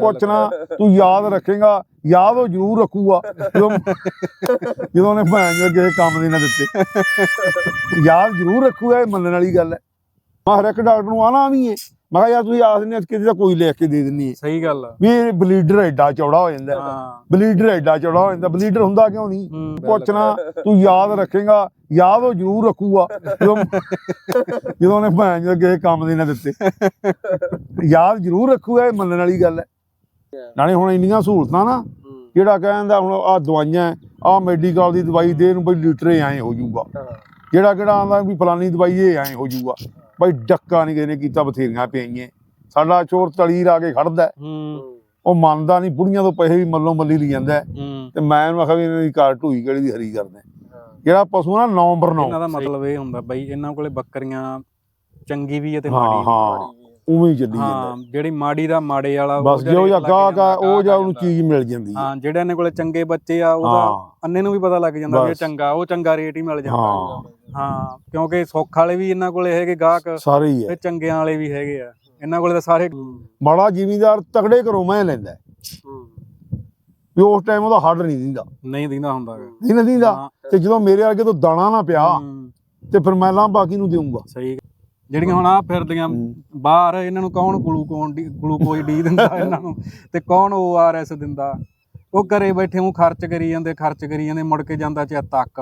ਪੁੱਛਣਾ ਤੂੰ ਯਾਦ ਰੱਖੇਗਾ ਯਾਦ ਉਹ ਜ਼ਰੂਰ ਰੱਖੂਗਾ। ਜਦੋਂ ਜਦੋਂ ਉਹਨੇ ਭੈਣ ਜੋ ਕਿਸੇ ਕੰਮ ਦੇ ਨਾ ਦਿੱਤੇ। ਯਾਦ ਜ਼ਰੂਰ ਰੱਖੂਗਾ ਇਹ ਮੰਨਣ ਵਾਲੀ ਗੱਲ ਹੈ। ਮੈਂ ਹਰ ਇੱਕ ਡਾਕਟਰ ਨੂੰ ਆਣਾ ਵੀ ਹੈ ਮੈਂ ਕਿਹਾ ਯਾਰ ਤੁਸੀਂ ਆਸ ਨਹੀਂ ਕਿਤੇ ਤਾਂ ਕੋਈ ਲਿਖ ਕੇ ਦੇ ਦਿੰਨੀ ਹੈ ਸਹੀ ਗੱਲ ਆ। ਵੀ ਬਲੀਡਰ ਐਡਾ ਚੌੜਾ ਹੋ ਜਾਂਦਾ ਬਲੀਡਰ ਐਡਾ ਚੌੜਾ ਹੋ ਜਾਂਦਾ। ਬਲੀਡਰ ਹੁੰਦਾ ਕਿਉਂ ਨਹੀਂ? ਪੁੱਛਣਾ ਤੂੰ ਯਾਦ ਰੱਖੇਗਾ ਯਾਦ ਉਹ ਜ਼ਰੂਰ ਰੱਖੂਗਾ। ਜਦੋਂ ਜਦੋਂ ਉਹਨੇ ਭੈਣ ਜੋ ਕਿਸੇ ਕੰਮ ਦੇ ਨਾ ਦਿੱਤੇ। ਯਾਦ ਜ਼ਰੂਰ ਰੱਖੂਗਾ ਇਹ ਮੰਨਣ ਵਾਲੀ ਗੱਲ ਹੈ। ਨਾਲੇ ਹੁਣ ਇੰਨੀਆਂ ਸਹੂਲਤਾਂ ਨਾ ਜਿਹੜਾ ਕਹਿੰਦਾ ਹੁਣ ਆ ਦਵਾਈਆਂ ਆ ਮੈਡੀਕਲ ਦੀ ਦਵਾਈ ਦੇ ਨੂੰ ਬਈ ਲੀਟਰ ਐ ਹੋ ਜਾਊਗਾ। ਜਿਹੜਾ ਕਿਹੜਾ ਆਂਦਾ ਵੀ ਫਲਾਨੀ ਦਵਾਈ ਇਹ ਐ ਹੋ ਜਾਊਗਾ। ਬਈ ਡੱਕਾ ਨਹੀਂ ਕਿਸੇ ਨੇ ਕੀਤਾ ਬਥੇਰੀਆਂ ਪਈਆਂ। ਸਾਡਾ ਚੋਰ ਤਲੀ ਲਾ ਕੇ ਖੜਦਾ ਉਹ ਮੰਨਦਾ ਨਹੀਂ ਬੁੜੀਆਂ ਤੋਂ ਪੈਸੇ ਵੀ ਮੱਲੋਂ ਮੱਲੀ ਲਈ ਜਾਂਦਾ ਤੇ ਮੈਂ ਉਹਨੂੰ ਆਖਿਆ ਵੀ ਇਹਨਾਂ ਦੀ ਕਾਰ ਢੂਈ ਕਿਹੜੀ ਦੀ ਹਰੀ ਕਰਦੇ ਜਿਹੜਾ ਪਸ਼ੂ ਨਾ ਨੰਬਰ 9 ਇਹਨਾਂ ਦਾ ਮਤਲਬ ਇਹ ਹੁੰਦਾ ਬਾਈ ਇਹਨਾਂ ਕੋਲੇ ਬੱਕਰੀਆਂ ਚੰਗੀ ਵੀ ਹੈ ਤੇ ਮਾੜੀ ਵੀ ਹਾਂ। ਉਵੇਂ ਹੀ ਚੱਲੀ ਜਾਂਦਾ। ਹਾਂ ਜਿਹੜੀ ਮਾੜੀ ਦਾ ਮਾੜੇ ਵਾਲਾ ਉਹ ਬਸ ਜੋ ਲੱਗ ਗਾਹਕ ਆ ਉਹ ਜਾਂ ਉਹਨੂੰ। ਚੀਜ਼ ਮਿਲ ਜਾਂਦੀ ਹੈ। ਹਾਂ ਜਿਹੜੇ ਇਹਨਾਂ ਕੋਲੇ ਚੰਗੇ ਬੱਚੇ ਆ ਉਹਦਾ ਅੰਨੇ ਨੂੰ ਵੀ ਪਤਾ ਲੱਗ ਜਾਂਦਾ ਵੀ ਇਹ। ਚੰਗਾ ਉਹ ਚੰਗਾ ਰੇਟ ਹੀ ਮਿਲ ਜਾਂਦਾ। ਹਾਂ। ਹਾਂ ਕਿਉਂਕਿ ਸੁੱਖ ਵਾਲੇ ਵੀ ਇਹਨਾਂ ਕੋਲੇ ਹੈਗੇ ਗਾਹਕ ਸਾਰੇ ਹੀ ਤੇ ਚੰਗਿਆਂ ਵਾਲੇ ਵੀ ਹੈਗੇ ਆ। ਇਹਨਾਂ ਕੋਲੇ ਤਾਂ ਸਾਰੇ ਬੜਾ ਜ਼ਿਮੀਂਦਾਰ ਤਗੜੇ ਘਰੋਂ ਮੈਂ ਲੈਂਦਾ। ਹੈ। ਵੀ ਉਸ ਟਾਈਮ ਉਹਦਾ ਹੱਡ ਨਹੀਂ ਦਿੰਦਾ। ਨਹੀਂ ਦਿੰਦਾ ਹੁੰਦਾ। ਨਹੀਂ ਨਾ ਦਿੰਦਾ। ਤੇ ਜਦੋਂ ਮੇਰੇ ਅੱਗੇ ਤੋਂ ਦਾਣਾ ਨਾ ਪਿਆ ਤੇ ਫਿਰ ਮੈਂ ਲਾਂ ਬਾਕੀ ਨੂੰ ਦੇਊਂਗਾ? ਸਹੀ ਜਿਹੜੀਆਂ ਹੁਣ ਆ ਫਿਰਦੀਆਂ ਬਾਹਰ ਇਹਨਾਂ ਨੂੰ ਕੌਣ ਗਲੂਕੋਨ ਗਲੂਕੋਜ਼ ਡੀ ਦਿੰਦਾ ਇਹਨਾਂ ਨੂੰ ਤੇ ਕੌਣ ਓਆਰਐਸ ਦਿੰਦਾ? ਉਹ ਘਰੇ ਬੈਠੇ ਉਹ ਖਰਚ ਕਰੀ ਜਾਂਦੇ ਖਰਚ ਕਰੀ ਜਾਂਦੇ ਮੁੜ ਕੇ ਜਾਂਦਾ ਚਿਰ ਤੱਕ।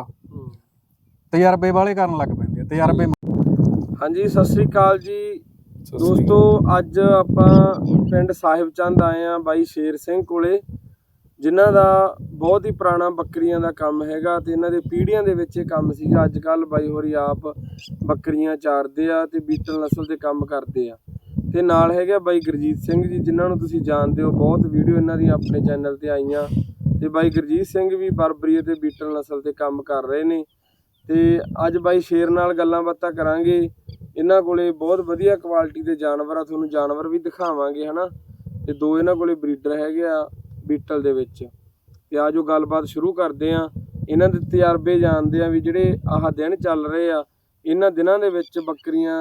ਤਜਰਬੇ ਵਾਲੇ ਕਰਨ ਲੱਗ ਪੈਂਦੇ ਆ ਤਜਰਬੇ ਹਾਂਜੀ ਸਤਿ ਸ੍ਰੀ ਅਕਾਲ ਜੀ। ਦੋਸਤੋ ਅੱਜ ਆਪਾਂ ਪਿੰਡ ਸਾਹਿਬ ਚੰਦ ਆਏ ਆ ਬਾਈ ਸ਼ੇਰ ਸਿੰਘ ਕੋਲੇ। ਜਿਨ੍ਹਾਂ ਦਾ ਬਹੁਤ ਹੀ ਪੁਰਾਣਾ ਬੱਕਰੀਆਂ ਦਾ ਕੰਮ ਹੈਗਾ ਤੇ ਇਹਨਾਂ ਦੇ ਪੀੜ੍ਹੀਆਂ ਦੇ ਵਿੱਚ ਇਹ ਕੰਮ ਸੀਗਾ। ਅੱਜ ਕੱਲ ਬਾਈ ਹੋਰੀ ਆਪ ਬੱਕਰੀਆਂ ਚਾਰਦੇ ਆ ਤੇ ਬੀਟਲ ਨਸਲ ਦੇ ਕੰਮ ਕਰਦੇ ਆ। ਤੇ ਨਾਲ ਹੈਗਾ ਬਾਈ ਗੁਰਜੀਤ ਸਿੰਘ ਜੀ, ਜਿਨ੍ਹਾਂ ਨੂੰ ਤੁਸੀਂ ਜਾਣਦੇ ਹੋ, ਬਹੁਤ ਵੀਡੀਓ ਇਹਨਾਂ ਦੀਆਂ ਆਪਣੇ ਚੈਨਲ ਤੇ ਆਈਆਂ। ਤੇ ਬਾਈ ਗੁਰਜੀਤ ਸਿੰਘ ਵੀ ਬਰਬਰੀ ਤੇ ਬੀਟਲ ਨਸਲ ਤੇ ਕੰਮ ਕਰ ਰਹੇ ਨੇ। ਤੇ ਅੱਜ ਬਾਈ ਸ਼ੇਰ ਨਾਲ ਗੱਲਾਂ ਬਾਤਾਂ ਕਰਾਂਗੇ। ਇਹਨਾਂ ਕੋਲੇ ਬਹੁਤ ਵਧੀਆ ਕੁਆਲਿਟੀ ਦੇ ਜਾਨਵਰ ਆ, ਤੁਹਾਨੂੰ ਜਾਨਵਰ ਵੀ ਦਿਖਾਵਾਂਗੇ, ਹਨਾ। ਤੇ ਦੋ ਇਹਨਾਂ ਕੋਲੇ ਬਰੀਡਰ ਹੈਗੇ ਆ। ਬੀਟਲ ਦੇ ਵਿੱਚ। ਤੇ ਆਜੋ ਗੱਲਬਾਤ ਸ਼ੁਰੂ ਕਰਦੇ ਆ ਇਹਨਾਂ ਦੇ ਤਜਰਬੇ ਜਾਣਦੇ ਆ ਵੀ ਜਿਹੜੇ ਆਹ ਦਿਨ ਚੱਲ ਰਹੇ ਆ ਇਹਨਾਂ ਦਿਨਾਂ ਦੇ ਵਿੱਚ ਬੱਕਰੀਆਂ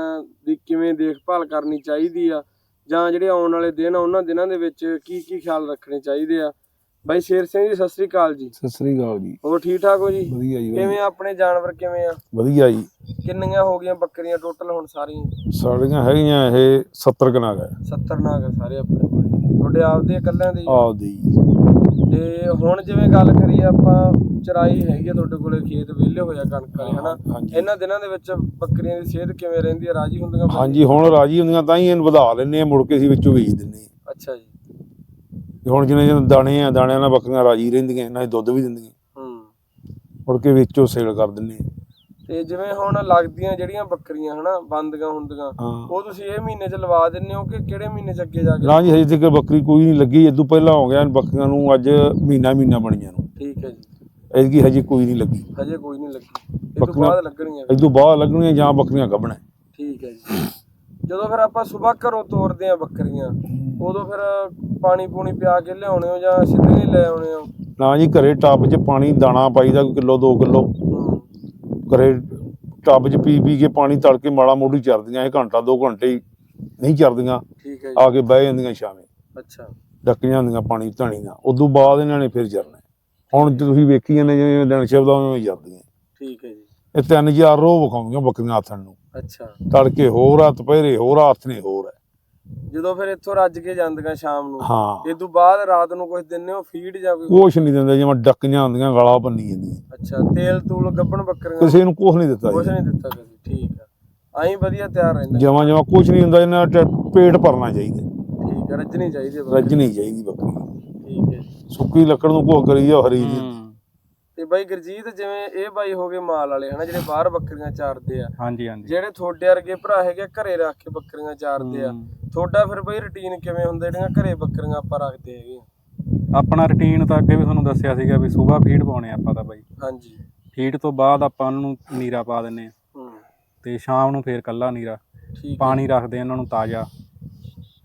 ਦੀ ਕਿਵੇਂ ਦੇਖਭਾਲ ਕਰਨੀ ਚਾਹੀਦੀ ਆ ਜਾਂ ਜਿਹੜੇ ਆਉਣ ਵਾਲੇ ਦਿਨ ਆ ਉਹਨਾਂ ਦਿਨਾਂ ਦੇ ਵਿੱਚ ਕੀ ਕੀ ਖਿਆਲ ਰੱਖਣੇ ਚਾਹੀਦੇ ਆ। ਬਾਈ ਸ਼ੇਰ ਸਿੰਘ ਜੀ ਸਤਿ ਸ੍ਰੀ ਅਕਾਲ ਜੀ। ਸਤਿ ਸ੍ਰੀ ਅਕਾਲ ਜੀ। ਹੋਰ ਠੀਕ ਠਾਕ ਹੋ ਜੀ? ਵਧੀਆ ਜੀ ਕਿਵੇਂ ਆਪਣੇ ਜਾਨਵਰ ਕਿਵੇਂ ਆ? ਵਧੀਆ ਜੀ। ਕਿੰਨੀਆਂ ਹੋ ਗਈਆਂ ਬੱਕਰੀਆਂ ਟੋਟਲ ਹੁਣ ਸਾਰੀਆਂ? ਸਾਡੀਆਂ ਹੈਗੀਆਂ ਇਹ 70 ਕਨਾ ਗਏ 70 ਨਾਗ ਸਾਰੇ ਆਪਣੇ ਕੋਲ। ਤੁਹਾਡੇ ਆਪਦੇ ਇਕੱਲਿਆਂ ਦੇ ਹੀ? ਆਪਦੀ ਜੀ ਤੇ ਹੁਣ ਜਿਵੇਂ ਗੱਲ ਕਰੀਏ ਆਪਾਂ ਚਰਾਈ ਹੈਗੀ ਆ ਤੁਹਾਡੇ ਕੋਲੇ ਖੇਤ ਵਿਹਲੇ ਹੋਇਆ ਕਣਕ ਵਾਲੇ ਹਨਾ? ਹਾਂਜੀ। ਇਹਨਾਂ ਦਿਨਾਂ ਦੇ ਵਿੱਚ ਬੱਕਰੀਆਂ ਦੀ ਸਿਹਤ ਕਿਵੇਂ ਰਹਿੰਦੀ ਹੈ ਰਾਜੀ ਹੁੰਦੀਆਂ ਬੱਕਰੀਆਂ? ਹਾਂਜੀ ਹੁਣ ਰਾਜੀ ਹੁੰਦੀਆਂ ਤਾਂ ਹੀ ਇਹਨੂੰ ਵਧਾ ਲੈਂਦੇ ਆ ਮੁੜ ਕੇ ਅਸੀਂ ਵਿੱਚੋਂ ਵੇਚ ਦਿੰਦੇ ਆ। ਅੱਛਾ ਜੀ। ਤੇ ਹੁਣ ਜਿਵੇਂ ਜਿਵੇਂ ਦਾਣੇ ਆ ਦਾਣਿਆਂ ਨਾਲ ਬੱਕਰੀਆਂ ਰਾਜੀ ਰਹਿੰਦੀਆਂ ਇਹਨਾਂ ਦੇ ਦੁੱਧ ਵੀ ਦਿੰਦੀਆਂ। ਹੂੰ। ਮੁੜ ਕੇ ਵਿੱਚੋਂ ਸੇਲ ਕਰ ਦਿੰਦੇ ਆ। ਤੇ ਜਿਵੇਂ ਹੁਣ ਲੱਗਦੀਆਂ ਜਿਹੜੀਆਂ ਬੱਕਰੀਆਂ ਹਨਾ ਬੰਦੀਆਂ ਹੁੰਦੀਆਂ ਹਾਂ। ਉਹ ਤੁਸੀਂ ਇਹ ਮਹੀਨੇ 'ਚ ਲਵਾ ਦਿੰਦੇ ਹੋ ਕਿ ਕਿਹੜੇ ਮਹੀਨੇ 'ਚ ਅੱਗੇ ਜਾ ਕੇ? ਨਾ ਜੀ ਹਜੇ ਤੱਕ ਬੱਕਰੀ ਕੋਈ ਨਹੀਂ ਲੱਗੀ ਇਦੋਂ ਪਹਿਲਾਂ ਹੋ ਗਿਆ ਬੱਕਰੀਆਂ ਨੂੰ ਅੱਜ ਮਹੀਨਾ ਮਹੀਨਾ ਬਣੀਆਂ ਨੂੰ। ਠੀਕ ਹੈ ਜੀ। ਐਤਕੀ ਹਜੇ ਕੋਈ ਨਹੀਂ ਲੱਗੀ। ਹਜੇ ਕੋਈ ਨਹੀਂ ਲੱਗੀ। ਇਹ ਤੋਂ ਬਾਅਦ ਲੱਗਣਗੀਆਂ ਇਦੋਂ ਬਾਅਦ ਲੱਗਣੀਆਂ ਜਾਂ ਬੱਕਰੀਆਂ ਗੱਭਣਾ ਠੀਕ ਹੈ ਜੀ। ਜਦੋਂ ਫਿਰ ਆਪਾਂ ਸਵੇਰ ਘਰੋਂ ਤੋਰਦੇ ਆ ਬੱਕਰੀਆਂ ਉਦੋਂ ਫਿਰ ਪਾਣੀ ਪੂਣੀ ਪਿਆ ਕੇ ਲਿਆਉਣੇ ਹੋ ਜਾਂ ਸਿੱਧੇ ਹੀ ਲੈ ਆਉਣੇ ਹੋ? ਨਾ ਜੀ ਘਰੇ ਟੱਬ 'ਚ ਪਾਣੀ ਦਾਣਾ ਪਾਈਦਾ ਕਿਲੋ 2 ਕਿਲੋ। ਘਰੇ ਟੱਬ 'ਚ ਪੀ ਪੀ ਕੇ ਪਾਣੀ ਤਲ ਕੇ ਮਾੜਾ ਮੋੜੀ ਚਰਦੀਆਂ ਇਹ ਘੰਟਾ 2 ਘੰਟੇ ਹੀ ਨਹੀਂ ਚਰਦੀਆਂ। ਠੀਕ ਹੈ ਜੀ। ਆ ਕੇ ਬਹਿ ਜਾਂਦੀਆਂ ਸ਼ਾਮੇ ਅੱਛਾ। ਡੱਕੀਆਂ ਹੁੰਦੀਆਂ ਪਾਣੀ ਧਾਣੀ ਦਾ ਉਦੋਂ ਬਾਅਦ ਇਹਨਾਂ ਨੇ ਫਿਰ ਚਰਨਾ। ਹੁਣ ਜੇ ਤੁਸੀਂ ਵੇਖੀ ਜਾਂਦੇ ਜਿਵੇਂ ਦਿਨ ਸ਼ਬਦ ਉਵੇਂ ਚਰਦੀਆਂ। ਠੀਕ ਹੈ ਜੀ। ਇਹ ਤਿੰਨ ਚਾਰ ਰੋਹ ਵਿਖਾਉਂਦੀਆਂ ਬੱਕਰੀਆਂ ਆਥਣ ਨੂੰ। ਅੱਛਾ। ਤੜਕੇ ਹੋਰ ਆ ਦੁਪਹਿਰੇ ਹੋਰ ਆ ਨੇ ਹੋਰ ਹੈ ਜਦੋਂ ਫਿਰ ਇੱਥੋਂ ਰੱਜ ਕੇ ਜਾਂਦੀਆਂ ਸ਼ਾਮ ਨੂੰ। ਹਾਂ। ਇਹ ਤੋਂ ਬਾਅਦ ਰਾਤ ਨੂੰ ਕੁਝ ਦਿੰਦੇ ਹੋ ਫੀਡ ਜਾਂ ਕੋਈ ਕੁਛ ਨਹੀਂ ਦਿੰਦੇ ਜਿਵੇਂ ਡੱਕੀਆਂ ਹੁੰਦੀਆਂ ਗਲਾ ਬੰਨੀ ਜਾਂਦੀਆਂ। ਅੱਛਾ ਤੇਲ ਤੂਲ ਗੱਬਣ ਬੱਕਰੀਆਂ? ਕਿਸੇ ਨੂੰ ਕੁਛ ਨਹੀਂ ਦਿੱਤਾ ਕੁਝ ਜੀ। ਨਹੀਂ ਦਿੱਤਾ ਕਦੇ ਠੀਕ ਆ। ਆਈ ਵਧੀਆ ਤਿਆਰ ਰਹਿੰਦਾ। ਜਮਾਂ ਜਮਾਂ ਕੁਛ ਨਹੀਂ ਹੁੰਦਾ ਇਹਨਾਂ ਦਾ ਪੇਟ ਭਰਨਾ ਚਾਹੀਦਾ। ਠੀਕ ਹੈ ਰੱਜਣੀ ਚਾਹੀਦੀ ਹੈ ਬੱਕਰੀ। ਰੱਜ ਨਹੀਂ ਚਾਹੀਦੀ ਬੱਕਰੀ। ਠੀਕ ਹੈ ਜੀ। ਸੁੱਕੀ ਲੱਕੜ ਨੂੰ ਕੁਛ ਕਰੀ ਜਾ ਹਰੀ ਦੀ ਤੇ ਬਾਈ ਗੁਰਜੀਤ ਜਿਵੇਂ ਇਹ ਬਾਈ ਹੋ ਗਏ ਮਾਲ ਵਾਲੇ ਹਨਾ ਜਿਹੜੇ ਬਾਹਰ ਬੱਕਰੀਆਂ ਚਾਰਦੇ ਆ। ਹਾਂਜੀ ਹਾਂਜੀ। ਜਿਹੜੇ ਤੁਹਾਡੇ ਵਰਗੇ ਭਰਾ ਹੈਗੇ ਘਰੇ ਰੱਖ ਕੇ ਬੱਕਰੀਆਂ ਚਾਰਦੇ ਆ। ਤੁਹਾਡਾ ਫਿਰ ਬਈ ਰੁਟੀਨ ਕਿਵੇਂ ਹੁੰਦਾ ਜਿਹੜੀਆਂ ਘਰੇ ਬੱਕਰੀਆਂ ਆਪਾਂ ਰੱਖਦੇ ਹੈਗੇ? ਆਪਣਾ ਰੁਟੀਨ ਤਾਂ ਅੱਗੇ ਵੀ ਤੁਹਾਨੂੰ ਦੱਸਿਆ ਸੀਗਾ ਵੀ ਸਵੇਰ ਫੀਡ ਪਾਉਣੇ ਆਪਾਂ ਤਾਂ ਬਾਈ। ਹਾਂਜੀ। ਫੀਡ ਤੋਂ ਬਾਅਦ ਆਪਾਂ ਉਹਨਾਂ ਨੂੰ ਨੀਰਾ ਪਾ ਦਿੰਨੇ ਆ। ਹੂੰ। ਤੇ ਸ਼ਾਮ ਨੂੰ ਫੇਰ ਕੱਲਾ ਨੀਰਾ। ਪਾਣੀ ਰੱਖਦੇ ਆ ਨੂੰ ਤਾਜ਼ਾ।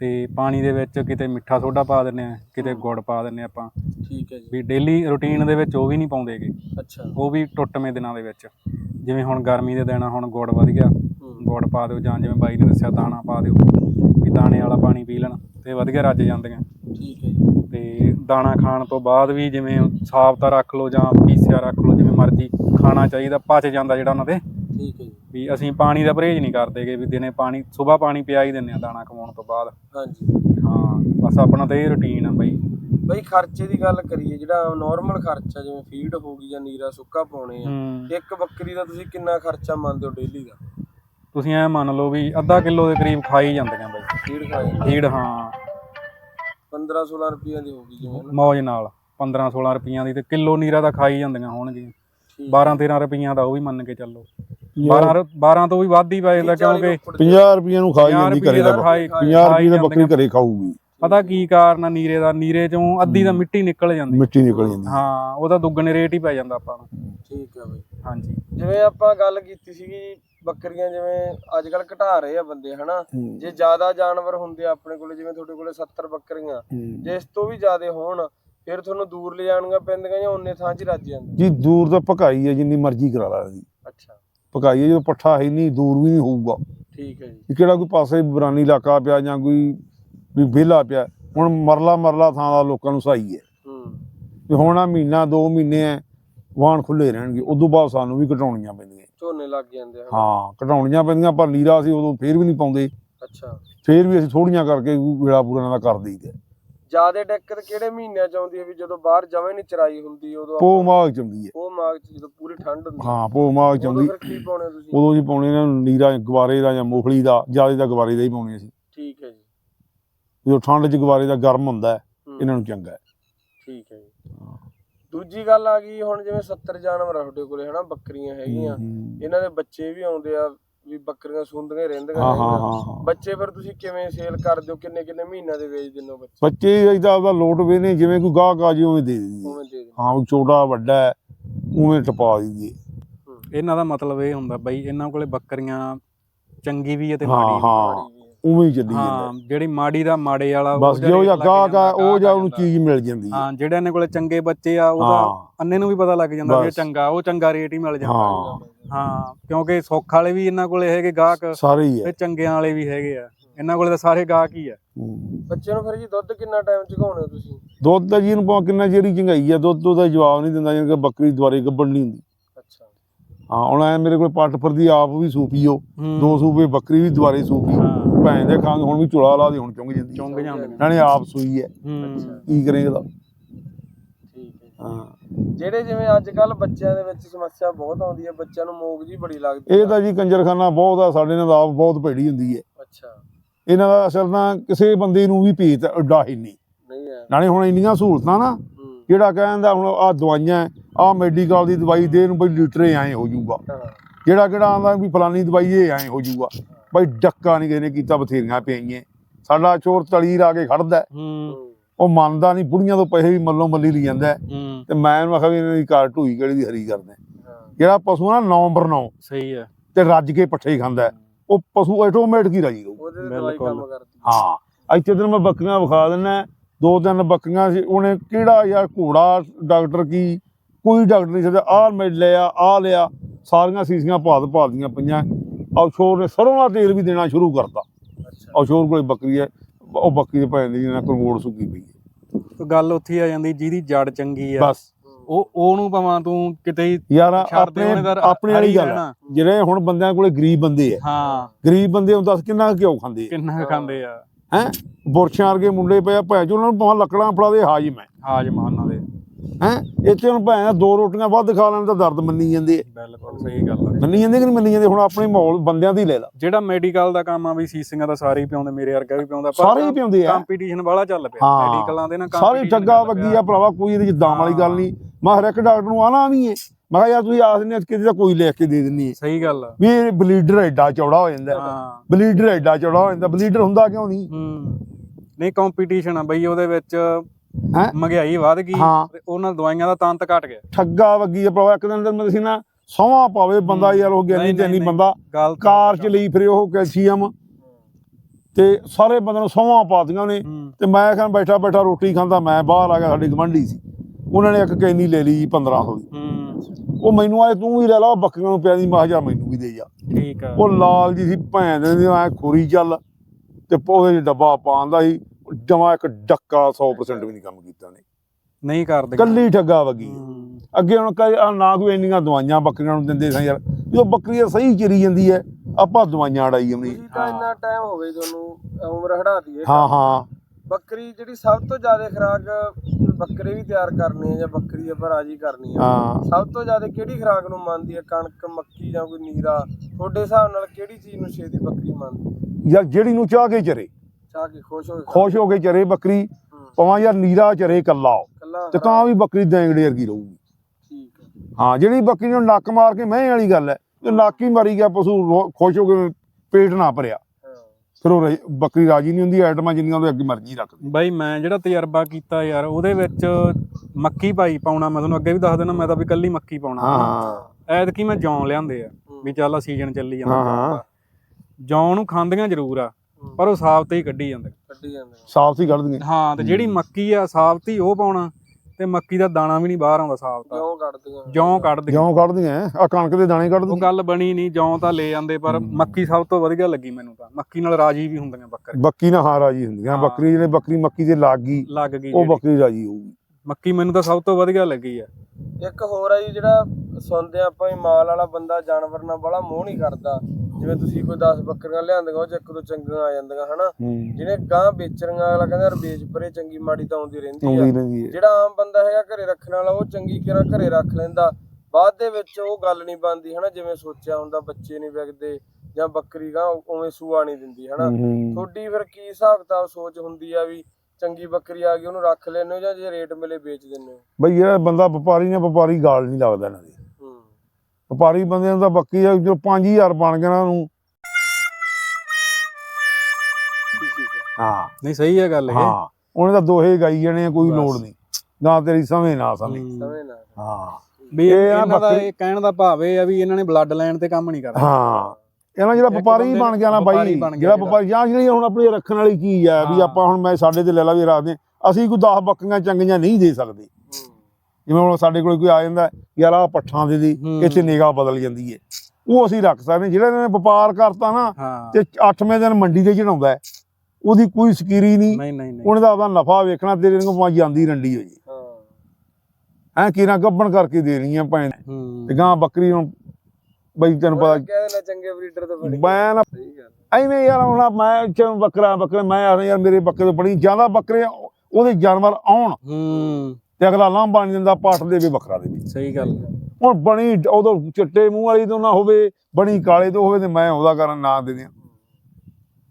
ਤੇ ਪਾਣੀ ਦੇ ਵਿੱਚ ਕਿਤੇ ਮਿੱਠਾ ਸੋਡਾ ਪਾ ਦਿੰਨੇ ਆ ਕਿਤੇ ਗੁੜ ਪਾ ਦਿੰਨੇ ਆਪਾਂ। ਠੀਕ ਹੈ ਜੀ। ਵੀ ਡੇਲੀ ਰੁਟੀਨ ਦੇ ਵਿੱਚ ਉਹ ਵੀ ਨਹੀਂ ਪਾਉਂਦੇਗੇ ਅੱਛਾ। ਉਹ ਵੀ ਟੁੱਟਵੇਂ ਦਿਨਾਂ ਦੇ ਵਿੱਚ। ਜਿਵੇਂ ਹੁਣ ਗਰਮੀ ਦੇ ਦਿਨ ਆ ਹੁਣ ਗੁੜ ਵਧ ਗਿਆ। ਗੁੜ ਪਾ ਦਿਓ ਜਾਂ ਜਿਵੇਂ ਬਾਈ ਨੇ ਦੱਸਿਆ ਦਾਣਾ ਪਾ ਦਿਓ। ਵੀ ਦਾਣੇ ਵਾਲਾ ਪਾਣੀ ਪੀ ਲੈਣ ਤੇ ਵਧੀਆ ਰੱਜ ਜਾਂਦੀਆਂ। ਠੀਕ ਹੈ ਜੀ। ਦਾਣਾ ਖਾਣ ਤੋਂ ਬਾਅਦ ਵੀ ਜਿਵੇਂ ਸਾਬਤਾ ਰੱਖ ਲਓ ਜਾਂ ਪੀਸਿਆ ਰੱਖ ਲਓ ਜਿਵੇਂ ਮਰਜ਼ੀ ਖਾਣਾ ਚਾਹੀਦਾ ਪਚ ਜਾਂਦਾ ਜਿਹੜਾ ਉਹਨਾਂ ਦੇ। ਠੀਕ ਹੈ ਜੀ। ਵੀ ਅਸੀਂ ਪਾਣੀ ਦਾ ਪਰਹੇਜ਼ ਨਹੀਂ ਕਰਦੇਗੇ ਵੀ ਦਿਨੇ ਪਾਣੀ ਸਵੇਰ ਪਾਣੀ ਪਿਆ ਹੀ ਦਿੰਦੇ ਆ ਦਾਣਾ ਖਵਾਉਣ ਤੋਂ ਬਾਅਦ। ਹਾਂਜੀ। ਹਾਂ ਬਸ ਆਪਣਾ ਤਾਂ ਇਹ ਰੁਟੀਨ ਆ ਬਈ। ਬਈ ਖਰਚੇ ਦੀ ਗੱਲ ਕਰੀਏ ਜਿਹੜਾ ਨਾਰਮਲ ਖਰਚਾ ਜਿਵੇਂ ਫੀਡ ਹੋ ਗਈ ਜਾਂ ਨੀਰਾ ਸੁੱਕਾ ਪਾਉਣੇ ਆ ਇੱਕ ਬੱਕਰੀ ਦਾ ਤੁਸੀਂ ਕਿੰਨਾ ਖਰਚਾ ਮੰਨਦੇ ਹੋ ਡੇਲੀ ਦਾ? ਤੁਸੀਂ ਐ ਮੰਨ ਲਓ ਵੀ ਅੱਧਾ ਕਿਲੋ ਦੇ ਕਰੀਬ ਖਾਈ ਜਾਂਦੀਆਂ ਬਈ। ਫੀਡ ਖਾਏ ਫੀਡ ਹਾਂ। 15 16 ਰੁਪਈਆ ਦੀ ਹੋ ਗਈ ਜਿਵੇਂ ਨਾ। ਮੌਜ ਨਾਲ 15 16 ਰੁਪਈਆਂ ਦੀ ਤੇ ਕਿਲੋ ਨੀਰਾ ਦਾ ਖਾਈ ਜਾਂਦੀਆਂ ਹੋਣਗੀਆਂ। ਠੀਕ 12 13 ਰੁਪਈਆਂ ਦਾ ਉਹ ਵੀ ਮੰਨ ਕੇ ਚੱਲੋ। 12 12 ਤੋਂ ਵੀ ਵੱਧ ਹੀ ਪੈ ਜਾਂਦਾ ਕਿਉਂਕਿ 50 ਰੁਪਏ ਨੂੰ ਖਾਈ 50 ਜਾਂਦੀ ਘਰੇ ਦਾ ਦਾ ਖਾਈ 50 ਖਾਈ ਰੁਪਏ ਦਾ ਬੱਕਰੀ। ਘਰੇ ਖਾਊਗੀ। ਪਤਾ ਕੀ ਕਾਰਨ ਆ ਨੀਰੇ ਦਾ? ਨੀਰੇ ਚੋਂ ਅੱਧੀ ਤਾਂ ਮਿੱਟੀ ਨਿਕਲ ਜਾਂਦੀ। ਮਿੱਟੀ ਨਿਕਲ ਜਾਂਦੀ। ਹਾਂ ਉਹਦਾ ਦੁੱਗਣੇ ਰੇਟ ਹੀ ਪੈ ਜਾਂਦਾ ਆਪਾਂ ਨੂੰ। ਠੀਕ ਹੈ ਬਈ। ਹਾਂਜੀ। ਜਿਵੇਂ ਆਪਾਂ ਗੱਲ ਕੀਤੀ ਸੀਗੀ ਬੱਕਰੀਆਂ ਜਿਵੇਂ ਅੱਜ ਕੱਲ ਘਟਾ ਰਹੇ ਆ ਬੰਦੇ ਹਨਾ। ਜੇ ਜ਼ਿਆਦਾ ਜਾਨਵਰ ਹੁੰਦੇ ਆ ਆਪਣੇ ਕੋਲੇ ਜਿਵੇਂ ਤੁਹਾਡੇ ਕੋਲੇ 70 ਬੱਕਰੀਆਂ। ਜੇ ਇਸ ਤੋਂ ਵੀ ਜ਼ਿਆਦਾ ਹੋਣ ਫਿਰ ਤੁਹਾਨੂੰ ਦੂਰ ਲਿਜਾਣੀਆਂ ਪੈਂਦੀਆਂ ਜਾਂ ਉਹਨੇ ਥਾਂ 'ਚ ਹੀ ਰੱਜ ਜਾਂਦੇ ਜੀ ਦੂਰ ਤਾਂ ਭਕਾਈ ਹੈ ਜਿੰਨੀ ਮਰਜ਼ੀ ਕਰਾ ਲਾ ਜੀ ਅੱਛਾ। ਭਕਾਈ ਹੈ ਜਦੋਂ ਪੱਠਾ ਹੈ ਨਹੀਂ ਦੂਰ ਵੀ ਨਹੀਂ ਹੋਊਗਾ। ਠੀਕ ਹੈ ਜੀ। ਕਿਹੜਾ ਕੋਈ ਪਾਸੇ ਬਰਾਨੀ ਇਲਾਕਾ ਪਿਆ ਜਾਂ ਕੋਈ ਵੀ ਵਿਹਲਾ ਪਿਆ ਹੁਣ ਮਰਲਾ ਮਰਲਾ ਥਾਂ ਦਾ ਲੋਕਾਂ ਨੂੰ ਸਹਾਈ ਹੈ। ਹੂੰ। ਹੁਣ ਆ ਮਹੀਨਾ 2 ਮਹੀਨੇ ਐ ਵਾਹਣ ਖੁੱਲੇ ਰਹਿਣਗੇ। ਉਦੋਂ ਬਾਅਦ ਸਾਨੂੰ ਵੀ ਘਟਾਉਣੀਆਂ ਪੈਂਦੀਆਂ। ਝੋਨੇ ਲੱਗ ਜਾਂਦੇ? ਹਾਂ ਘਟਾਉਣੀਆਂ ਪੈਂਦੀਆਂ ਪਰ ਲੀਰਾ ਅਸੀਂ ਉਦੋਂ ਫੇਰ ਵੀ ਨਹੀਂ ਪਾਉਂਦੇ। ਅੱਛਾ। ਫੇਰ ਵੀ ਅਸੀਂ ਥੋੜੀਆਂ ਕਰਕੇ ਵੇਲਾ ਪੂਰਾ ਨਾਲ ਕਰ ਦਈਦਾ। ਜਿਆਦੇ ਦਿੱਕਤ ਕਿਹੜੇ ਮਹੀਨਿਆਂ ਚ ਆਉਂਦੀ ਹੈ ਵੀ ਜਦੋਂ ਬਾਹਰ ਜਵੇਂ ਨਹੀਂ ਚਰਾਈ ਹੁੰਦੀ ਉਦੋਂ ਪੋ ਮਾਗ ਚੰਦੀ ਹੈ। ਉਹ ਮਾਗ ਚ ਜਦੋਂ ਪੂਰੀ ਠੰਡ ਹੁੰਦੀ ਹਾਂ ਪੋ ਮਾਗ ਉਦੋਂ ਚੰਦੀ ਫਿਰ ਕੀ ਪਾਉਣੇ ਤੁਸੀਂ? ਉਦੋਂ ਜੀ ਪਾਉਣੇ ਇਹਨਾਂ ਨੂੰ ਨੀਰਾ ਗਵਾਰੇ ਦਾ ਜਾਂ ਮੋਖਲੀ ਦਾ ਜ਼ਿਆਦਾ ਦਾ ਗਵਾਰੇ ਦਾ ਹੀ ਪਾਉਣੇ ਅਸੀਂ। ਠੀਕ ਹੈ ਜੀ। ਜਦੋਂ ਠੰਡ 'ਚ ਗਵਾਰੇ ਦਾ ਗਰਮ ਹੁੰਦਾ ਇਹਨਾਂ ਨੂੰ ਚੰਗਾ ਹੈ। ਠੀਕ ਹੈ ਜੀ। ਦੂਜੀ ਗੱਲ ਆ ਗਈ ਹੁਣ ਜਿਵੇਂ 70 ਜਾਨਵਰ ਆ ਤੁਹਾਡੇ ਕੋਲੇ ਹਨਾ ਬੱਕਰੀਆਂ ਹੈਗੀਆਂ। ਇਹਨਾਂ ਦੇ ਬੱਚੇ ਵੀ ਆਉਂਦੇ ਆ ਵੀ ਬੱਕਰੀਆਂ ਸੁੰਦੀਆਂ ਰਹਿੰਦੀਆਂ ਹਾਂ ਹਾਂ। ਹਾਂ ਹਾਂ। ਬੱਚੇ ਫਿਰ ਤੁਸੀਂ ਕਿਵੇਂ ਸੇਲ ਕਰਦੇ ਹੋ? ਕਿੰਨੇ ਕਿੰਨੇ ਮਹੀਨਿਆਂ ਦੇ ਵੇਚ ਦਿੰਦੇ ਹੋ ਬੱਚੇ? ਬੱਚੇ ਇਹਦਾ ਆਪਦਾ ਲੋਟ ਵੇਨੇ ਜਿਵੇਂ ਕੋਈ ਗਾਹਕ ਆ ਜੀ ਉਵੇਂ ਦੇ ਉਵੇਂ ਦੇ ਦਿੰਦੇ। ਹਾਂ ਵੀ ਛੋਟਾ ਵੱਡਾ ਹੈ, ਉਵੇਂ ਟਪਾ ਦਿੰਦੀ ਇਹਨਾਂ ਦਾ ਮਤਲਬ ਇਹ ਹੁੰਦਾ ਬਈ ਇਹਨਾਂ ਕੋਲੇ ਬੱਕਰੀਆਂ ਚੰਗੀ ਵੀ ਹੈ ਤੇ ਹਾਂ ਮਾੜੀ ਵੀ ਹਾਂ। ਹੈ। ਉਵੇਂ ਹੀ ਚੱਲੀ ਜਾਂਦਾ। ਹਾਂ ਜਿਹੜੀ ਮਾੜੀ ਦਾ ਮਾੜੇ ਵਾਲਾ ਬਸ ਉਹਦਾ ਜੋ ਰੇਟ ਜਿਹਾ ਲੱਗ ਗਾਹਕ ਆ ਜਾਂਦਾ, ਉਹ ਜਾਂ ਉਹਨੂੰ। ਚੀਜ਼ ਮਿਲ ਜਾਂਦੀ ਹੈ ਹਾਂ ਜਿਹੜੇ ਇਹਨਾਂ ਕੋਲੇ ਚੰਗੇ ਬੱਚੇ ਆ ਉਹਦਾ ਹਾਂ। ਅੰਨੇ ਨੂੰ ਵੀ ਪਤਾ ਲੱਗ ਜਾਂਦਾ ਵੀ ਇਹ ਬਸ। ਚੰਗਾ ਉਹ ਚੰਗਾ ਰੇਟ ਹੀ ਮਿਲ ਜਾਂਦਾ। ਹਾਂ। ਹਾਂ ਕਿਉਂਕਿ ਸੁੱਖ ਵਾਲੇ ਵੀ ਇਹਨਾਂ ਕੋਲੇ ਹੈਗੇ ਗਾਹਕ ਸਾਰੇ ਹੀ ਹੈ ਤੇ ਚੰਗਿਆਂ ਵਾਲੇ ਵੀ ਹੈਗੇ ਆ। ਇਹਨਾਂ ਕੋਲੇ ਤਾਂ ਸਾਰੇ ਗਾਹਕ ਹੀ ਆ। ਹੂੰ। ਬੱਚੇ ਨੂੰ ਫਿਰ ਜੀ ਦੁੱਧ ਕਿੰਨਾ ਟਾਈਮ ਚਗਾਉਣੇ ਹੋ ਤੁਸੀਂ? ਦੁੱਧ ਦਾ ਜੀ ਇਹਨੂੰ ਭਾਵੇਂ ਕਿੰਨਾ ਚਿਰ ਚੰਗਾਈ ਆ। ਦੁੱਧ ਤੋਂ ਦਾ ਜਵਾਬ ਨਹੀਂ ਦਿੰਦਾ ਜਿਵੇਂ ਕਿ ਬੱਕਰੀ ਦੁਆਰੇ ਗੱਬਣ ਨਹੀਂ ਹੁੰਦੀ। ਅੱਛਾ। ਹਾਂ ਹੁਣ ਐ ਮੇਰੇ ਕੋਲ ਪੱਟ ਫਰਦੀ ਆਪ ਵੀ ਸੂਪੀ ਉਹ ਦੋ ਸੂਪੇ ਬੱਕਰੀ ਵੀ ਦੁਆਰੇ ਸੂਪੀ। ਹਾਂ। ਭੈਣ ਦੇ ਖਾਂਗ ਹੁਣ ਵੀ ਚੁਲਾ ਲਾ ਦੇ ਹੁਣ ਚੁੰਗ ਜਾਂਦੀ ਚੁੰਗ ਜਾਂਦੇ ਨਾਲੇ ਆਪ ਸੂਈ ਹੈ। ਕੀ ਕਰੇਗਾ। ਹਾਂ ਜਿਹੜੇ ਜਿਵੇਂ ਅੱਜ ਕੱਲ ਬੱਚਿਆਂ ਦੇ ਵਿੱਚ ਸਮੱਸਿਆ ਬਹੁਤ ਆਉਂਦੀ ਹੈ ਬੱਚਿਆਂ ਨੂੰ ਮੋਗ ਜੀ ਬੜੀ ਲੱਗਦੀ ਇਹ ਤਾਂ ਜੀ ਕੰਜਰਖਾਨਾ ਬਹੁਤ ਆ ਸਾਡੇ ਨਾਲ ਆਪ ਬਹੁਤ ਭੇੜੀ ਹੁੰਦੀ ਹੈ। ਅੱਛਾ। ਇਹਨਾਂ ਦਾ ਅਸਲ ਨਾ ਕਿਸੇ ਬੰਦੇ ਨੂੰ ਵੀ ਭੇਤ ਅੱਡਾ ਹੀ ਨਹੀਂ ਨਾਲੇ ਹੁਣ ਇੰਨੀਆਂ ਸਹੂਲਤਾਂ ਨਾ ਜਿਹੜਾ ਕਹਿੰਦਾ ਹੁਣ ਆ ਦਵਾਈਆਂ ਆ ਮੈਡੀਕਲ ਦੀ ਦਵਾਈ ਦੇ ਨੂੰ ਬਈ ਲੀਟਰੇ ਐਂ ਹੋ ਜਾਊਗਾ ਜਿਹੜਾ ਕਿਹੜਾ ਆਂਦਾ ਵੀ ਫਲਾਨੀ ਦਵਾਈ ਇਹ ਐਂ ਹੋ ਜਾਊਗਾ ਬਈ ਡੱਕਾ ਨਹੀਂ ਕਿਸੇ ਨੇ ਕੀਤਾ ਬਥੇਰੀਆਂ ਪਈਆਂ ਸਾਡਾ ਚੋਰ ਤਲੀ ਲਾ ਕੇ ਖੜਦਾ ਉਹ ਮੰਨਦਾ ਨਹੀਂ ਬੁੜੀਆਂ ਤੋਂ ਪੈਸੇ ਵੀ ਮੱਲੋਂ ਮੱਲੀ ਲਈ ਜਾਂਦਾ ਤੇ ਮੈਂ ਉਹਨੂੰ ਆਖਿਆ ਵੀ ਇਹਨਾਂ ਦੀ ਕਾਰ ਢੂਈ ਕਿਹੜੀ ਦੀ ਹਰੀ ਕਰਦੇ ਜਿਹੜਾ ਪਸ਼ੂ ਨਾ ਨੰਬਰ 9 ਸਹੀ ਹੈ। ਤੇ ਰੱਜ ਕੇ ਪੱਠੇ ਖਾਂਦਾ ਉਹ ਪਸ਼ੂ ਆਟੋਮੈਟਿਕ ਹੀ ਰਾਜੀ ਰਹੂ। ਬਿਲਕੁਲ। ਹਾਂ ਇੱਥੇ ਤੈਨੂੰ ਮੈਂ ਬੱਕਰੀਆਂ ਵਿਖਾ ਦਿੰਦਾ ਦੋ ਤਿੰਨ ਬੱਕਰੀਆਂ ਸੀ ਉਹਨੇ ਕਿਹੜਾ ਯਾਰ ਘੋੜਾ ਡਾਕਟਰ ਕੀ ਕੋਈ ਡਾਕਟਰ ਨਹੀਂ ਸਕਦਾ ਆਹ ਮਿਲ ਲਿਆ ਆ ਲਿਆ। ਸਾਰੀਆਂ ਸੀਸੀਆਂ ਭਾਤ ਭਾਲਦੀਆਂ ਪਈਆਂ। ਔਸ਼ੋਰ ਨੇ ਸਰੋਂ ਦਾ ਤੇਲ ਵੀ ਦੇਣਾ ਸ਼ੁਰੂ ਕਰਤਾ। ਔਸ਼ੋਰ ਕੋਲੇ ਬੱਕਰੀ ਹੈ ਉਹ ਬੱਕਰੀ ਦੇ ਭੈਣ ਦੀ ਜਿਹਨਾਂ ਕਰਮੋੜ ਸੁੱਕੀ ਪਈ ਹੈ। ਤੇ ਗੱਲ ਉੱਥੇ ਆ ਜਾਂਦੀ ਜਿਹਦੀ ਜੜ ਚੰਗੀ ਆ। ਬਸ। ਉਹ ਉਹਨੂੰ ਭਾਵਾਂ ਤੂੰ ਕਿਤੇ ਹੀ ਯਾਰ ਛੱਡ ਦੇ ਆਪਣੇ ਉਹਨੇ ਤਾਂ ਆਪਣੇ ਵਾਲੀ ਗੱਲ ਹੈ। ਰਹਿਣਾ। ਜਿਹੜੇ ਹੁਣ ਬੰਦਿਆਂ ਕੋਲੇ ਗਰੀਬ ਬੰਦੇ ਆ। ਹਾਂ। ਗਰੀਬ ਬੰਦੇ ਹੁਣ ਦੱਸ ਕਿੰਨਾ ਕੁ ਘਿਓ ਖਾਂਦੇ ਕਿੰਨਾ ਕੁ ਖਾਂਦੇ ਆ। ਹੈ? ਬੁਰਸ਼ਾਂ ਵਰਗੇ ਮੁੰਡੇ ਪਏ ਆ ਭੈਣ ਚੋ ਉਹਨਾਂ ਨੂੰ ਭਾਵੇਂ ਲੱਕੜਾਂ ਫੜਾ ਦੇ ਹਾਜ਼ਮ ਹੈ। ਹਾਜਮਾ ਉਹਨਾਂ ਦੇ। ਹੈ? ਇੱਥੇ ਹੁਣ ਭੈਣ ਦਾ ਰੋਟੀਆਂ ਵੱਧ ਖਾ ਲੈਣ ਤਾਂ ਦਰਦ ਮੰਨੀ ਜਾਂਦੇ ਆ। ਬਿਲਕੁਲ ਸਹੀ ਗੱਲ ਆ। ਮੰਨੀ ਜਾਂਦੇ ਕਿ ਨਹੀਂ ਮੰਨੀ ਜਾਂਦੇ? ਹੁਣ ਆਪਣੇ ਮਾਹੌਲ ਬੰਦਿਆਂ ਦੀ ਲੈ ਲਾ। ਜਿਹੜਾ ਮੈਡੀਕਲ ਦਾ ਕੰਮ ਆ ਵੀ ਸੀਸੀਆਂ ਦਾ ਸਾਰੇ ਹੀ ਪਿਆਉਂਦੇ ਮੇਰੇ ਵਰਗਾ ਵੀ ਪਿਆਉਂਦਾ ਸਾਰੇ ਹੀ ਪਿਉਂਦੇ ਆ। ਕੰਪੀਟੀਸ਼ਨ ਵਾਲਾ ਚੱਲ ਪਿਆ। ਹਾਂ। ਮੈਡੀਕਲਾਂ ਦੇ ਨਾ ਸਾਰੇ ਠੱਗਾ ਵੱਗੀ। ਆ ਭਰਾਵਾ ਕੋਈ ਇਹਦੇ ਚ ਦਾਮ ਵਾਲੀ ਗੱਲ ਨਹੀਂ। ਮੈਂ ਹਰ ਇੱਕ ਡਾਕਟਰ ਨੂੰ ਆਣਾ ਨਹੀਂ ਹੈ ਮੈਂ ਕਿਹਾ ਯਾਰ ਤੁਸੀਂ ਆਸ ਨੇ ਕਿਤੇ ਦਾ ਕੋਈ ਲਿਖ ਕੇ ਦੇ ਦਿੰਨੀ ਹੈ ਸਹੀ ਗੱਲ ਆ। ਵੀ ਇਹ ਬਲੀਡਰ ਐਡਾ ਚੌੜਾ ਹੋ ਜਾਂਦਾ। ਹੈ। ਹਾਂ ਬਲੀਡਰ ਐਡਾ ਚੌੜਾ ਹੋ ਜਾਂਦਾ। ਬਲੀਡਰ ਹੁੰਦਾ ਕਿਉਂ ਨਹੀਂ? ਹੂੰ। ਨਹੀਂ ਕੰਪੀਟੀਸ਼ਨ ਆ ਬਈ ਉਹਦੇ ਵਿੱਚ ਹੈਂ? ਮਹਿੰਗਾਈ ਵੱਧ ਗਈ ਹਾਂ। ਤੇ ਉਹਨਾਂ ਦਵਾਈਆਂ ਦਾ ਤੰਤ ਘਟ ਗਿਆ। ਠੱਗਾ ਵੱਗੀ ਆ ਭਰਾਵਾ ਇੱਕ ਦਿਨ ਮੈਂ ਸੀ ਨਾ ਸੌਵਾ ਪਾਵੇ ਬੰਦਾ। ਯਾਰ ਉਹ ਗਿਆ ਨਹੀਂ ਨਹੀਂ, ਤੇ ਨਹੀਂ। ਬੰਦਾ ਗੱਲ ਤਾਂ- ਕਾਰ ਚ ਲਈ ਫਿਰ ਉਹ ਕੈਲਸ਼ੀਅਮ। ਤੇ ਸਾਰੇ ਬੰਦੇ ਨੂੰ ਸੌਵਾ ਪਾਤੀਆਂ ਉਹਨੇ। ਹੂੰ। ਤੇ ਮੈਂ ਖਾਂ ਬੈਠਾ ਬੈਠਾ ਰੋਟੀ ਖਾਂਦਾ ਮੈਂ ਬਾਹਰ ਆ ਗਿਆ ਸਾਡੀ ਗਵੰਡੀ ਸੀ। ਉਹਨਾਂ ਨੇ ਇੱਕ ਕੈਨੀ ਲੈ ਲਈ 1500 ਦੀ। ਹੂੰ। ਉਹ ਮੈਨੂੰ ਆਏ ਤੂੰ ਵੀ ਲੈ ਲਾ ਉਹ ਬੱਕਰੀਆਂ ਨੂੰ ਪਿਆ ਦੀ। ਮੈਂ ਕਿਹਾ ਜਾ ਮੈਨੂੰ ਵੀ ਦੇ ਜਾ ਠੀਕ ਆ। ਉਹ ਲਾਲ ਜੀ ਸੀ ਭੈਣ ਦੇ ਐ ਖੋਰੀ ਚੱਲ। ਤੇ 'ਚ ਡੱਬਾ ਪਾਉਂਦਾ ਸੀ। ਜਮਾ ਇੱਕ ਡੱਕਾ 100% ਵੀ ਨਹੀਂ ਕੰਮ ਕੀਤਾ ਨੇ ਨਹੀਂ ਕਰਦੇ। ਕੱਲੀ ਠੱਗਾ ਵਗੀ। ਅੱਗੇ ਹੁਣ ਨਾ ਕੋਈ ਇੰਨੀਆਂ ਦਵਾਈਆਂ ਬੱਕਰੀਆਂ ਨੂੰ ਦਿੰਦੇ ਸਾਂ ਯਾਰ। ਜਦੋਂ ਬੱਕਰੀ ਸਹੀ ਚਰੀ ਜਾਂਦੀ ਹੈ ਆਪਾਂ ਦਵਾਈਆਂ ਅੜਾਈ ਜਾਂਦੀ ਤੁਸੀਂ ਤਾਂ ਇੰਨਾ ਟਾਈਮ ਹੋ ਗਿਆ ਤੁਹਾਨੂੰ ਉਮਰ ਹਟਾ ਦਈਏ। ਹਾਂ ਹਾਂ। ਬੱਕਰੀ ਜਿਹੜੀ ਸਭ ਤੋਂ ਜ਼ਿਆਦਾ ਖੁਰਾਕ ਬੱਕਰੇ ਵੀ ਤਿਆਰ ਕਰਨੀ ਹੈ ਜਾਂ ਬੱਕਰੀ ਆਪਾਂ ਰਾਜੀ ਕਰਨੀ ਹਾਂ। ਸਭ ਤੋਂ ਜ਼ਿਆਦਾ ਕਿਹੜੀ ਖੁਰਾਕ ਨੂੰ ਮੰਨਦੀ ਹੈ ਕਣਕ ਮੱਕੀ ਜਾਂ ਕੋਈ ਨੀਰਾ? ਤੁਹਾਡੇ ਹਿਸਾਬ ਨਾਲ ਕਿਹੜੀ ਚੀਜ਼ ਨੂੰ ਛੇਤੀ ਬੱਕਰੀ ਮੰਨਦੀ? ਯਾਰ ਜਿਹੜੀ ਨੂੰ ਚਾਹ ਕੇ ਚਰੇ। ਚਾਹ ਕੇ ਖੁਸ਼ ਹੋ ਕੇ ਖਾ- ਖੁਸ਼ ਹੋ ਕੇ ਚਰੇ ਬੱਕਰੀ। ਪਵਾਂ ਯਾਰ ਨੀਰਾ ਚਰੇ ਕੱਲਾ ਤੇ ਤਾਂ ਵੀ ਬੱਕਰੀ ਦੈਂਗੜੇ ਵਰਗੀ ਰਹੂਗੀ। ਠੀਕ ਹੈ ਹਾਂ ਜਿਹੜੀ ਬੱਕਰੀ ਨੂੰ ਨੱਕ ਮਾਰ ਕੇ ਮੈਂ ਵਾਲੀ ਗੱਲ ਹੈ ਜੇ ਨੱਕ ਹੀ ਮਾਰੀ ਗਿਆ ਪਸ਼ੂ ਖੁਸ਼ ਹੋ ਕੇ ਪੇਟ ਨਾ ਭਰਿਆ ਹਾਂ। ਫਿਰ ਉਹ ਬੱਕਰੀ ਰਾਜੀ ਨਹੀਂ ਹੁੰਦੀ ਆਈਟਮਾਂ ਜਿੰਨੀਆਂ ਉਹਦੇ ਅੱਗੇ ਮਰਜ਼ੀ ਰੱਖਦੀ ਬਾਈ ਮੈਂ ਜਿਹੜਾ ਤਜਰਬਾ ਕੀਤਾ ਯਾਰ ਉਹਦੇ ਵਿੱਚ ਮੱਕੀ ਪਾਈ ਪਾਉਣਾ ਮੈਂ ਤੁਹਾਨੂੰ ਅੱਗੇ ਵੀ ਦੱਸ ਦੇਣਾ ਮੈਂ ਤਾਂ ਵੀ ਕੱਲੀ ਮੱਕੀ ਪਾਉਣਾ। ਹਾਂ ਐਤਕੀ ਮੈਂ ਜੌਂ ਲਿਆਂਦੇ ਆ ਵੀ ਚੱਲ ਸੀਜ਼ਨ ਚੱਲੀ ਜਾਂਦਾ। ਜੌਂ ਨੂੰ ਖਾਂਦੀਆਂ ਜ਼ਰੂਰ ਆ ਪਰ ਉਹ ਸਾਫ਼ ਹੀ ਕੱਢੀ ਜਾਂਦੇ। ਕੱਢੀ ਜਾਂਦੇ ਨੇ। ਸਾਫ਼ ਹੀ ਕੱਢ ਦਿੰਦੇ। ਹਾਂ ਤੇ ਜਿਹੜੀ ਮੱਕੀ ਆ ਸਾਫ਼ ਹੀ ਉਹ ਪਾਉਣਾ ਤੇ ਮੱਕੀ ਦਾ ਦਾਣਾ ਵੀ ਨਹੀਂ ਬਾਹਰ ਆਉਂਦਾ ਸਾਫ਼ ਤਾਂ। ਕਿਉਂ ਕੱਢਦੀਆਂ ਜੌਂ ਕੱਢਦੇ ਜਿਉਂ ਕੱਢਦੀਆਂ ਆ ਕਣਕ ਦੇ ਦਾਣੇ ਕੱਢ ਉਹ ਗੱਲ ਬਣੀ ਨਹੀਂ ਜੌਂ ਤਾਂ ਲੈ ਜਾਂਦੇ ਪਰ ਮੱਕੀ ਸਭ ਤੋਂ ਵਧੀਆ ਲੱਗੀ ਮੈਨੂੰ ਤਾਂ। ਮੱਕੀ ਨਾਲ ਰਾਜੀ ਵੀ ਹੁੰਦੀਆਂ ਬੱਕਰੇ ਬੱਕੀ ਨਾਲ ਹਾਂ ਰਾਜੀ ਹੁੰਦੀਆਂ। ਹਾਂ। ਬੱਕਰੀ ਜਿਹੜੇ ਬੱਕਰੀ ਮੱਕੀ ਤੇ ਲੱਗ ਗਈ ਲੱਗ ਗਈ ਉਹ ਜਿਹੜੀ। ਬੱਕਰੀ ਰਾਜੀ ਹੋਊਗੀ। ਮੱਕੀ ਮੈਨੂੰ ਤਾਂ ਸਭ ਤੋਂ ਵਧੀਆ ਲੱਗੀ ਆ। ਇੱਕ ਹੋਰ ਆ ਜੀ ਜਿਹੜਾ ਸੁਣਦੇ ਆ ਆਪਾਂ ਵੀ ਮਾਲ ਵਾਲਾ ਬੰਦਾ ਜਾਨਵਰ ਨਾਲ ਬੜਾ ਮੋਹ ਨਹੀਂ ਕਰਦਾ। ਜਿਵੇਂ ਤੁਸੀਂ ਕੋਈ 10 ਬੱਕਰੀਆਂ ਲਿਆਂਦੀਆਂ ਉਹ ਚ ਇੱਕ ਦੋ ਚੰਗੀਆਂ ਆ ਜਾਂਦੀਆਂ ਹਨਾ? ਜਿਹਨੇ ਗਾਂ ਵੇਚਣੀਆਂ ਅਗਲਾ ਕਹਿੰਦਾ ਯਾਰ ਵੇਚ ਪਰੇ ਚੰਗੀ ਮਾੜੀ ਤਾਂ ਆਉਂਦੀ ਰਹਿੰਦੀ ਆ। ਜਿਹੜਾ ਆਮ ਬੰਦਾ ਹੈਗਾ ਘਰੇ ਰੱਖਣ ਵਾਲਾ ਉਹ ਚੰਗੀ ਕਿਰਾਂ ਘਰੇ ਰੱਖ ਲੈਂਦਾ। ਬਾਅਦ ਦੇ ਵਿੱਚ ਉਹ ਗੱਲ ਨਹੀਂ ਬਣਦੀ ਹਨਾ? ਜਿਵੇਂ ਸੋਚਿਆ ਹੁੰਦਾ ਬੱਚੇ ਨਹੀਂ ਵਿਕਦੇ ਜਾਂ ਬੱਕਰੀ ਗਾਂ ਉਵੇਂ ਸੂਆ ਨਹੀਂ ਦਿੰਦੀ ਹਨਾ। ਤੁਹਾਡੀ ਫਿਰ ਕੀ ਹਿਸਾਬ ਕਿਤਾਬ ਸੋਚ ਹੁੰਦੀ ਆ ਵੀ ਚੰਗੀ ਬੱਕਰੀ ਆ ਗਈ ਉਹਨੂੰ ਰੱਖ ਹੋ ਜਾਂ ਜੇ ਰੇਟ ਮਿਲੇ ਵੇਚ ਹੋ? ਬਈ ਜਿਹੜਾ ਬੰਦਾ ਵਪਾਰੀ ਨੇ ਵਪਾਰੀ ਗਾਲ ਨਹੀਂ ਲੱਗਦਾ ਇਹਨਾਂ ਦੀ। ਵਪਾਰੀ ਬੰਦਿਆਂ ਦਾ ਬੱਕੀ ਆ ਜੋ 5000 ਬਣ ਗਿਆ ਨਾ ਹਾਂ। ਨਹੀਂ ਸਹੀ ਹੈ ਗੱਲ ਇਹ। ਹਾਂ। ਉਹਨੇ ਤਾਂ ਦੋਹੇ ਗਾਈ ਜਾਣੇ ਆ, ਕੋਈ ਬਸ। ਲੋੜ ਨਹੀਂ। ਨਾ ਤੇਰੀ ਸਮਝ ਨਾ ਸਮਝ ਹੂੰ। ਸਮਝ ਨਾ ਹਾਂ। ਵੀ ਇਹ ਆ ਇਹਨਾਂ ਦਾ ਬੱਕਰੀ- ਇਹ ਕਹਿਣ ਦਾ ਭਾਵ ਇਹ ਆ ਵੀ ਇਹਨਾਂ ਨੇ ਬਲੱਡ ਲਾਈਨ ਤੇ ਕੰਮ ਨਹੀਂ ਕਰਨਾ। ਹਾਂ। ਇਹਨਾਂ ਜਿਹੜਾ ਇੱਕ ਵਪਾਰੀ ਬੰਦੇ ਬਣ ਗਿਆ ਨਾ ਵਪਾਰੀ ਬਾਈ ਬਣ ਗਿਆ ਜਿਹੜਾ ਜਿਹੜਾ। ਵਪਾਰੀ ਜਾਂ ਜਿਹੜੀ ਹੁਣ ਆਪਣੀ ਰੱਖਣ ਵਾਲੀ ਚੀਜ਼ ਆ ਵੀ ਹਾਂ। ਆਪਾਂ ਹੁਣ ਮੈਂ ਸਾਡੇ ਤੇ ਲੈ ਲਾ ਵੀ ਰੱਖਦੇ ਅਸੀਂ ਕੋਈ 10 ਬੱਕਰੀਆਂ ਚੰਗੀਆਂ ਨਹੀਂ ਦੇ ਸਕਦੇ। ਹੂੰ ਜਿਵੇਂ ਹੁਣ ਸਾਡੇ ਕੋਲ ਕੋਈ ਆ ਜਾਂਦਾ ਯਾਰ ਆ ਪੱਠਾਂ ਦੇ ਦੀ। ਇੱਥੇ ਨਿਗਾਹ ਬਦਲ ਜਾਂਦੀ ਹੈ। ਉਹ ਅਸੀਂ ਰੱਖ ਸਕਦੇ। ਜਿਹੜਾ ਇਹਨਾਂ ਨੇ ਵਪਾਰ ਕਰਤਾ ਨਾ ਤੇ 8ਵੇਂ ਦਿਨ ਮੰਡੀ ਤੇ ਚੜਾਉਂਦਾ ਉਹਦੀ ਕੋਈ ਸਕੀਰੀ ਨਹੀਂ। ਨਹੀਂ ਨਹੀਂ ਨਹੀਂ। ਉਹਨੇ ਦਾ ਆਪਦਾ ਨਫਾ ਵੇਖਣਾ ਤੇਰੇ ਨੂੰ ਭਾਵੇਂ ਜਾਂਦੀ ਰੰਡੀ ਹੋ। ਜੀ ਹਾਂ ਐ ਕਿਰਾਂ ਗੱਬਣ ਕਰਕੇ ਦੇਣੀ ਆ ਭੈਣ? ਤੇ ਗਾਂ ਬੱਕਰੀ ਨੂੰ ਬਈ ਤੈਨੂੰ ਪਤਾ ਕਹਿ ਦੇਣਾ ਚੰਗੇ ਬਰੀਡਰ ਤੋਂ ਕੇ ਮੈਂ ਨਾ ਸਹੀ ਗੱਲ। ਐਵੇਂ ਯਾਰ ਹੁਣ ਮੈਂ ਚ ਬੱਕਰਾ ਬੱਕਰੇ ਮੈਂ ਆ ਯਾਰ ਮੇਰੇ ਬੱਕਰੇ ਤੋਂ ਬੜੀ ਜ਼ਿਆਦਾ ਬੱਕਰੇ ਉਹਦੇ ਜਾਨਵਰ ਆਉਣ। ਹੂੰ। ਤੇ ਅਗਲਾ ਲਾਂਭਾ ਨਹੀਂ ਦਿੰਦਾ ਪੱਟ ਦੇਵੇ ਬੱਕਰਾ ਦੇ ਵਿੱਚ ਸਹੀ ਗੱਲ ਹੁਣ ਬਣੀ ਉਦੋਂ ਚਿੱਟੇ ਮੂੰਹ ਵਾਲੀ ਤੋਂ ਨਾ ਹੋਵੇ ਬਣੀ ਕਾਲੇ ਤੋਂ ਹੋਵੇ ਤੇ ਮੈਂ ਉਹਦਾ ਕਰਨ ਨਾ ਦੇ ਦਿਆਂ।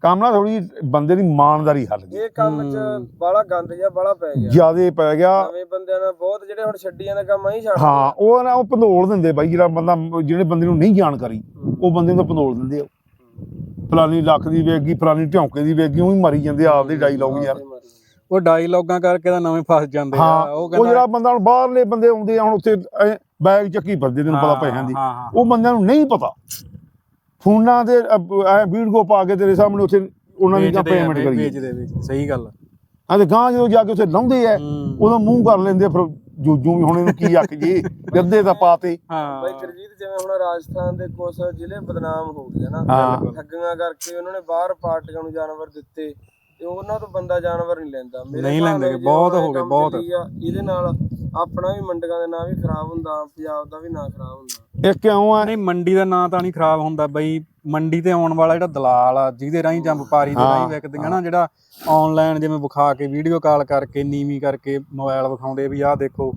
ਕੰਮ ਨਾ ਥੋੜੀ ਬੰਦੇ ਦੀ ਇਮਾਨਦਾਰੀ ਹੱਲ ਗਈ ਇਹ ਕੰਮ 'ਚ ਬਾਲਾ ਗੰਦ ਜਿਹਾ ਬਾਲਾ ਪੈ ਗਿਆ। ਜਿਆਦੇ ਪੈ ਗਿਆ। ਨਵੇਂ ਬੰਦਿਆਂ ਨਾਲ ਬਹੁਤ ਜਿਹੜੇ ਹੁਣ ਛੱਡੀਆਂ ਦਾ ਕੰਮ ਆਈ ਛੱਡ ਹਾਂ ਉਹ ਨਾ ਉਹ ਪੰਧੋਲ ਦਿੰਦੇ ਬਾਈ ਜਿਹੜਾ ਬੰਦਾ ਜਿਹੜੇ ਬੰਦੇ ਨੂੰ ਨਹੀਂ ਜਾਣਕਾਰੀ ਉਹ ਬੰਦੇ ਨੂੰ ਪੰਧੋਲ ਦਿੰਦੇ ਆ ਫਲਾਨੀ ਲੱਖ ਦੀ ਵੇਗੀ ਫਲਾਨੀ ਢੌਂਕੇ ਦੀ ਵੇਗੀ ਉਹ ਵੀ ਮਰੀ ਜਾਂਦੇ ਆ ਆਪਦੇ ਡਾਇਲੌਗ ਯਾਰ। ਉਹ ਡਾਇਲੌਗਾਂ ਕਰਕੇ ਤਾਂ ਨਵੇਂ ਫਸ ਜਾਂਦੇ ਆ ਉਹ ਉਹ ਕਹਿੰਦਾ ਜਿਹੜਾ ਬੰਦਾ ਹੁਣ ਬਾਹਰਲੇ ਬੰਦੇ ਆਉਂਦੇ ਆ ਹੁਣ ਉੱਥੇ ਬੈਗ ਚੱਕੀ ਫਿਰਦੇ ਤੈਨੂੰ ਪਤਾ ਪੈਸਿਆਂ ਦੀ। ਉਹ ਬੰਦਿਆਂ ਨੂੰ ਨਹੀਂ ਪਤਾ। ਫੋਨਾਂ ਤੇ ਐ ਵੀਡੀਓ ਪਾ ਕੇ ਤੇਰੇ ਸਾਹਮਣੇ ਉੱਥੇ ਉਹਨਾਂ ਦੀ ਆ, ਪੇਮੈਂਟ ਕਰੀ ਵੇਚਦੇ ਵੇਚ ਸਹੀ ਗੱਲ ਹਾਂ ਤੇ ਗਾਂ ਜਦੋਂ ਜਾ ਕੇ ਉੱਥੇ ਲਾਉਂਦੇ ਆ ਉਦੋਂ ਮੂੰਹ ਕਰ ਲੈਂਦੇ ਆ, ਫਿਰ ਜੂਜੂ ਵੀ ਹੁਣ ਇਹਨੂੰ ਕੀ ਆਖ ਜੇ ਗੱਦੇ ਤਾਂ ਪਾਤੇ। ਹਾਂ। ਬਾਈ ਗੁਰਜੀਤ ਜਿਵੇਂ ਹੁਣ ਰਾਜਸਥਾਨ ਦੇ ਕੁਝ ਜ਼ਿਲ੍ਹੇ ਬਦਨਾਮ ਹੋ ਗਏ ਨਾ ਠੱਗੀਆਂ ਕਰਕੇ ਉਹਨਾਂ ਨੇ ਬਾਹਰ ਪਾਰਟੀਆਂ ਨੂੰ ਜਾਨਵਰ ਦਿੱਤੇ। ਤੇ ਉਹਨਾਂ ਤੋਂ ਬੰਦਾ ਜਾਨਵਰ ਨਹੀਂ ਲੈਂਦਾ। ਮੇਰੇ ਨਹੀਂ ਹਿਸਾਬ ਨਾਲ ਲੈਂਦੇ, ਜੇ ਬਹੁਤ ਹੁਣ ਇਹ ਹੋ ਗਏ, ਕੰਮ ਬਹੁਤ। ਚੱਲੀ ਆ, ਇਹਦੇ ਨਾਲ ਆਪਣਾ ਵੀ ਮੰਡੀਆਂ ਦਾ ਨਾਂ ਵੀ ਖਰਾਬ ਹੁੰਦਾ ਪੰਜਾਬ ਦਾ ਵੀ ਨਾਂ ਖਰਾਬ ਹੁੰਦਾ। ਇਹ ਕਿਉਂ ਆ? ਨਹੀਂ ਮੰਡੀ ਦਾ ਨਾਂ ਤਾਂ ਨਹੀਂ ਖਰਾਬ ਹੁੰਦਾ ਬਈ ਮੰਡੀ ਤੇ ਆਉਣ ਵਾਲਾ ਜਿਹੜਾ ਦਲਾਲ ਆ ਜਿਹਦੇ ਰਾਹੀਂ ਜਾਂ ਵਪਾਰੀ ਦੇ ਰਾਹੀਂ ਵਿਕਦੀਆਂ ਨਾ ਜਿਹੜਾ ਆਨਲਾਈਨ ਜਿਵੇਂ ਵਿਖਾ ਕੇ ਵੀਡੀਓ ਕਾਲ ਕਰਕੇ ਨੀਵੀਂ ਕਰਕੇ ਮੋਬਾਈਲ ਵਿਖਾਉਂਦੇ ਵੀ ਆਹ ਦੇਖੋ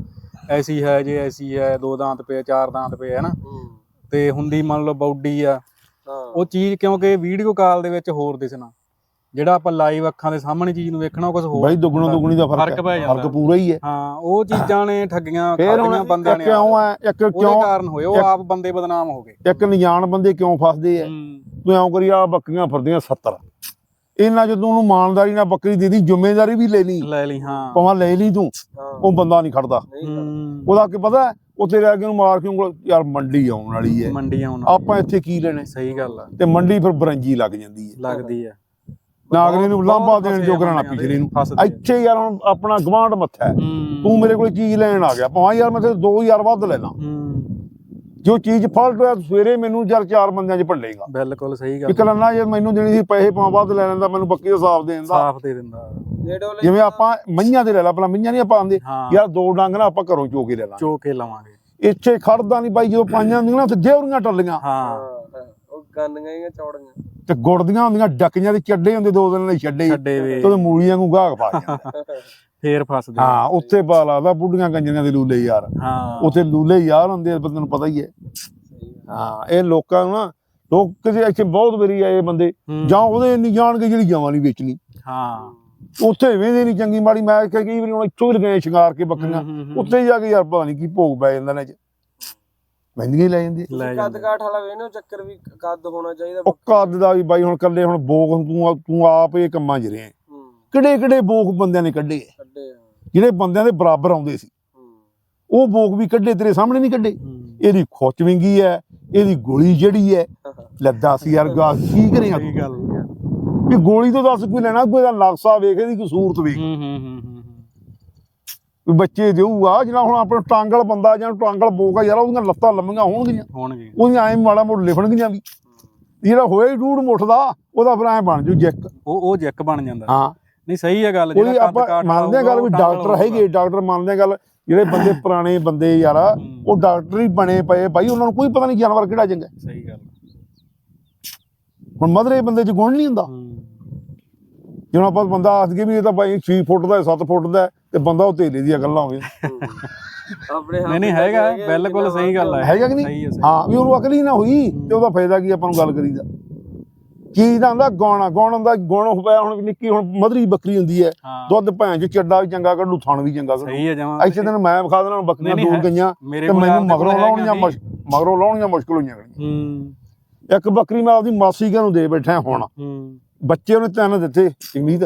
ਐਸੀ ਹੈ ਜੇ ਐਸੀ ਹੈ ਦੋ ਦਾੰਤ ਪਏ ਚਾਰ ਦਾੰਤ ਪਏ ਹੈ ਨਾ? ਹੂੰ। ਤੇ ਹੁੰਦੀ ਮੰਨ ਲਓ ਬੌਡੀ ਆ ਹਾਂ। ਉਹ ਚੀਜ਼ ਕਿਉਂਕਿ ਵੀਡੀਓ ਕਾਲ ਦੇ ਵਿੱਚ ਹੋਰ ਦਿਸਣਾ। ਜਿਹੜਾ ਆਪਾਂ ਲਾਈਵ ਅੱਖਾਂ ਦੇ ਸਾਹਮਣੇ ਚੀਜ਼ ਨੂੰ ਵੇਖਣਾ ਉਹ ਕੁਝ ਹੋਰ ਬਾਈ ਦੁੱਗਣੋਂ ਦੁੱਗਣੀ ਦਾ ਫ਼ਰਕ ਫ਼ਰਕ ਪੈ ਹੈ। ਜਾਂਦਾ। ਫ਼ਰਕ ਪੂਰਾ ਹੀ ਹੈ। ਹਾਂ ਉਹ ਚੀਜ਼ਾਂ ਨੇ ਠੱਗੀਆਂ ਹੁਣ ਬੰਦਿਆਂ ਨੇ ਕਿਉਂ ਆ? ਇੱਕ ਉਹਦੇ ਕਿਉਂ? ਕਾਰਨ ਹੋਏ ਉਹ ਆਪ ਬੰਦੇ ਬਦਨਾਮ ਹੋ ਗਏ। ਇੱਕ ਨਿਆਣ ਬੰਦੇ ਕਿਉਂ ਫਸਦੇ ਆ? ਹੂੰ। ਤੂੰ ਐਂ ਕਰੀ ਆ ਬੱਕਰੀਆਂ ਫਿਰਦੀਆਂ 70 ਇਹਨਾਂ ਜਦੋਂ ਉਹਨੂੰ ਇਮਾਨਦਾਰੀ ਨਾਲ ਬੱਕਰੀ ਦੇ ਦੀ ਜ਼ਿੰਮੇਵਾਰੀ ਵੀ ਲੈ ਲਈ। ਲੈ ਲਈ ਹਾਂ। ਭਾਵੇਂ ਲੈ ਲਈ ਤੂੰ ਹਾਂ। ਉਹ ਬੰਦਾ ਨਹੀਂ ਖੜਦਾ। ਹੂੰ। ਉਹਦਾ ਕੀ ਪਤਾ? ਉੱਥੇ ਰਹਿ ਕੇ ਉਹਨੂੰ ਮਾਰ ਕੇ ਉਂਗਲ ਯਾਰ ਮੰਡੀ ਆਉਣ ਵਾਲੀ ਹੈ। ਮੰਡੀ ਆਉਣ ਆਪਾਂ ਇੱਥੇ ਕੀ ਲੈਣੇ? ਸਹੀ ਗੱਲ ਆ। ਤੇ ਮੰਡੀ ਫਿਰ ਬਰੰਜੀ ਲੱਗ ਜਾਂਦੀ ਹੈ। ਲੱਗਦੀ ਨੂੰ ਬਹੁਤ ਲਾਂਭਾ ਦੇਣ ਜੋਗਰਾ ਨਾ ਪਿਛਲੇ ਨੂੰ। ਇੱਥੇ ਯਾਰ ਹੁਣ ਆਪਣਾ ਗਵਾਂਢ ਮੱਥਾ ਤੂੰ ਮੇਰੇ ਕੋਲ ਚੀਜ਼ ਲੈਣ ਆ ਗਿਆ। ਭਾਵੇਂ ਯਾਰ ਮੈਂ ਤੇ 2000 ਵੱਧ ਲੈ ਲਾਂ। ਹੂੰ। ਜੋ ਚੀਜ਼ ਫਾਲਟ ਹੋਇਆ ਸਵੇਰੇ ਮੈਨੂੰ ਚਾਰ ਚਾਰ ਬੰਦਿਆਂ 'ਚ ਭੰਡੇਗਾ। ਬਿਲਕੁਲ ਸਹੀ ਗੱਲ ਕਲੰਨਾ ਜੇ ਮੈਨੂੰ ਦੇਣੀ ਸੀ ਪੈਸੇ ਪਾਉਂ ਵੱਧ ਲੈ ਲੈਂਦਾ ਮੈਨੂੰ ਬੱਕੀ ਦਾ ਹਿਸਾਬ ਦੇ ਦਿੰਦਾ। ਸਾਫ਼ ਦੇ ਦਿੰਦਾ। ਜਿਵੇਂ ਆਪਾਂ ਮਈਆਂ ਦੇ ਲੈ ਲਾ ਪਹਿਲਾਂ ਮਈਆਂ ਨਹੀਂ ਆਪਾਂ ਆਂਦੇ ਯਾਰ ਦੋ ਡੰਗ ਨਾ ਆਪਾਂ ਘਰੋਂ ਚੋ ਕੇ ਲੈ ਲਾਂ ਚੋ ਕੇ ਲਵਾਂਗੇ। ਇੱਥੇ ਖੜਦਾ ਨਹੀਂ ਬਾਈ ਜਦੋਂ ਪਾਈਆਂ ਹੁੰਦੀਆਂ ਨਾ ਤੇ ਦੇਵਰੀਆਂ ਟੱਲੀਆਂ। ਹਾਂ। ਹਾਂ, ਉਹ ਗੰਨੀਆਂ ਹੀ ਚੌੜੀਆਂ। ਤੇ ਗੁੜਦੀਆਂ ਹੁੰਦੀਆਂ ਡੱਕੀਆਂ ਦੇ ਚੱਡੇ ਹੁੰਦੇ ਦੋ ਦਿਨ ਲਈ ਛੱਡੇ ਛੱਡੇ ਵੇ। ਤੇ ਮੂਲੀਆਂ ਨੂੰ ਗਾਹ ਪਾ ਜਾਂਦਾ ਫੇਰ ਫਸਦੇ ਹਾਂ ਉੱਥੇ ਪਾ ਲਾਦਾ ਬੁੱਢੀਆਂ ਕੰਜਰੀਆਂ ਦੇ ਲੂਲੇ ਯਾਰ। ਹਾਂ। ਉੱਥੇ ਲੂਲੇ ਯਾਰ ਹੁੰਦੇ ਆ ਬੰਦੇ ਨੂੰ ਪਤਾ ਹੀ ਹੈ। ਹਾਂ ਇਹ ਲੋਕਾਂ ਨੂੰ ਨਾ ਲੋਕ ਕਿਤੇ ਇੱਥੇ ਬਹੁਤ ਵਾਰੀ ਆਏ ਬੰਦੇ ਹੂੰ। ਜਾਂ ਉਹਦੇ ਨਹੀਂ ਜਾਣਗੇ ਜਿਹੜੀ ਜਮਾਂ ਨਹੀਂ ਵੇਚਣੀ। ਹਾਂ। ਉੱਥੇ ਵੇਂਦੇ ਨਹੀਂ ਚੰਗੀ ਮਾੜੀ ਮੈਂ ਕਿਹਾ ਕਈ ਵਾਰੀ ਹੁਣ ਇੱਥੋਂ ਹੀ ਲਗਾਏ ਸ਼ਿੰਗਾਰ ਕੇ ਬੱਕਰੀਆਂ। ਹੂੰ, ਹੂੰ, ਹੂੰ। ਉੱਥੇ ਜਾ ਕੇ ਯਾਰ ਪਤਾ ਨਹੀਂ ਕੀ ਭੋਗ ਪੈ ਜਾਂਦਾ ਨੇ ਚ। ਹੀ ਲੈ ਜਾਂਦੇ ਲੈ ਕੱਦ ਜਾਂਦੇ। ਕਾਠ ਵਾਲਾ ਵੇਨੇ ਚੱਕਰ ਵੀ ਕੱਦ ਹੋਣਾ ਚਾਹੀਦਾ। ਉਹ ਕੱਦ ਦਾ ਵੀ ਬਾਈ ਹੁਣ ਕੱਲੇ ਹੁਣ ਬੋਕ ਤੂੰ ਤੂੰ ਆਪ ਇਹ ਕੰਮਾਂ 'ਚ ਰਿਹਾ। ਹੂੰ। ਕਿਹੜੇ ਕਿਹੜੇ ਬੋਕ ਬੰਦਿਆਂ ਨੇ ਕੱਢੇ? ਆ, ਕੱਢੇ ਆ। ਜਿਹੜੇ ਬੰਦਿਆਂ ਦੇ ਬਰਾਬਰ ਆਉਂਦੇ ਸੀ। ਹੂੰ। ਉਹ ਬੋਕ ਵੀ ਕੱਢੇ ਤੇਰੇ ਸਾਹਮਣੇ ਨਹੀਂ ਕੱਢੇ? ਹੂੰ। ਇਹਦੀ ਖੁੱਚ ਵਿੰਗੀ ਹੈ ਇਹਦੀ ਗੋਲੀ ਜਿਹੜੀ ਹੈ ਲੈ ਦੱਸ ਯਾਰ ਗਾ ਕੀ ਸਹੀ ਤੂੰ? ਗੱਲ ਵੀ ਗੋਲੀ ਤੋਂ ਦੱਸ ਕੋਈ ਲੈਣਾ ਕੋਈ ਦਾ ਨਕਸ਼ਾ ਵੇਖ ਇਹਦੀ ਕੋਈ ਸੂਰਤ ਵੇਖ। ਹੂੰ ਹੂੰ ਹੂੰ ਹੂੰ। ਵੀ ਬੱਚੇ ਦੇਊਗਾ ਜਿਹੜਾ ਹੁਣ ਆਪਣਾ ਟਾਂਗਲ ਬੰਦਾ ਜਾਂ ਟਾਂਗਲ ਬੋਕ ਆ ਯਾਰ ਉਹਦੀਆਂ ਲੱਤਾਂ ਲੰਮੀਆਂ ਹੋਣਗੀਆਂ। ਹੋਣਗੇ ਉਹਦੀਆਂ ਐਂ ਮਾੜਾ ਮੋੜ ਲਿਖਣਗੀਆਂ ਵੀ। ਜਿਹੜਾ ਹੋਇਆ ਹੀ ਡੂੜ ਮੁੱਠ ਦਾ ਉਹਦਾ ਫਿਰ ਐਂ ਬਣ ਜੂ ਜੈਕ। ਉਹ ਉਹ ਜੈਕ ਬਣ ਜਾਂਦਾ। ਹਾਂ। ਨਹੀਂ ਸਹੀ ਹੈ ਗੱਲ ਕੱਦ ਆਪਾਂ ਮੰਨਦੇ ਆ ਗੱਲ ਵੀ ਡਾਕਟਰ ਹੈਗੇ ਡਾਕਟਰ ਮੰਨਦੇ ਆ ਗੱਲ ਜਿਹੜੇ ਬੰਦੇ ਪੁਰਾਣੇ ਬੰਦੇ ਯਾਰ ਉਹ ਡਾਕਟਰ ਹੀ ਬਣੇ ਪਏ ਬਾਈ ਉਹਨਾਂ ਨੂੰ ਕੋਈ ਪਤਾ ਨਹੀਂ ਜਾਨਵਰ ਕਿਹੜਾ ਚੰਗਾ। ਸਹੀ ਗੱਲ। ਹੁਣ ਮਧਰੇ ਬੰਦੇ 'ਚ ਗੁਣ ਨਹੀਂ ਹੁੰਦਾ। ਜਿਵੇਂ ਆਪਾਂ ਬੰਦਾ ਆਖ ਕੇ ਵੀ ਇਹ ਤਾਂ ਬਾਈ 6 ਫੁੱਟ ਦਾ 7 ਫੁੱਟ ਦਾ ਤੇ ਬੰਦਾ ਉਹ ਤੇਲੇ ਦੀਆਂ ਗੱਲਾਂ ਹੋਵੇ। ਆਪਣੇ ਹੱਥ ਨਹੀਂ ਨਹੀਂ ਹੈਗਾ ਬਿਲਕੁਲ ਸਹੀ ਗੱਲ ਹੈ। ਹੈਗਾ ਕਿ ਨਹੀਂ? ਹੈ ਵੀ ਉਹਨੂੰ ਅਕਲ ਹੀ ਨਾ ਹੋਈ ਤੇ ਉਹਦਾ ਫਾਇਦਾ ਕੀ ਆਪਾਂ ਨੂੰ ਗੱਲ ਕਰੀਦਾ। ਚੀਜ਼ ਦਾ ਹੁੰਦਾ ਗਾਣਾ ਗਾਉਣ ਦਾ ਗੁਣ ਹੋਇਆ ਹੁਣ ਨਿੱਕੀ ਹੁਣ ਮਧਰੀ ਬੱਕਰੀ ਹੁੰਦੀ ਹੈ ਦੁੱਧ ਭੈਣ ਚ ਚੱਡਾ ਵੀ ਚੰਗਾ ਕੱਢੂ ਥਣ ਵੀ ਚੰਗਾ। ਸਹੀ ਹੈ ਜਮਾ। ਇੱਥੇ ਦਿਨ ਮੈਂ ਵਿਖਾ ਦੇਣਾ ਬੱਕਰੀਆਂ ਦੂਰ ਗਈਆਂ ਤੇ ਮੈਨੂੰ ਮਗਰੋਂ ਲਾਉਣੀਆਂ ਮਗਰੋਂ ਲਾਉਣੀਆਂ ਮੁਸ਼ਕਲ ਹੋਈਆਂ। ਹੂੰ। ਇੱਕ ਬੱਕਰੀ ਮੈਂ ਆਪਦੀ ਮਾਸੀ ਘਰ ਨੂੰ ਦੇ ਬੈਠਾ ਹੁਣ। ਹੂੰ। ਬੱਚੇ ਉਹਨੇ ਤਿੰਨ ਦਿੱਤੇ ਜਗਮੀਤ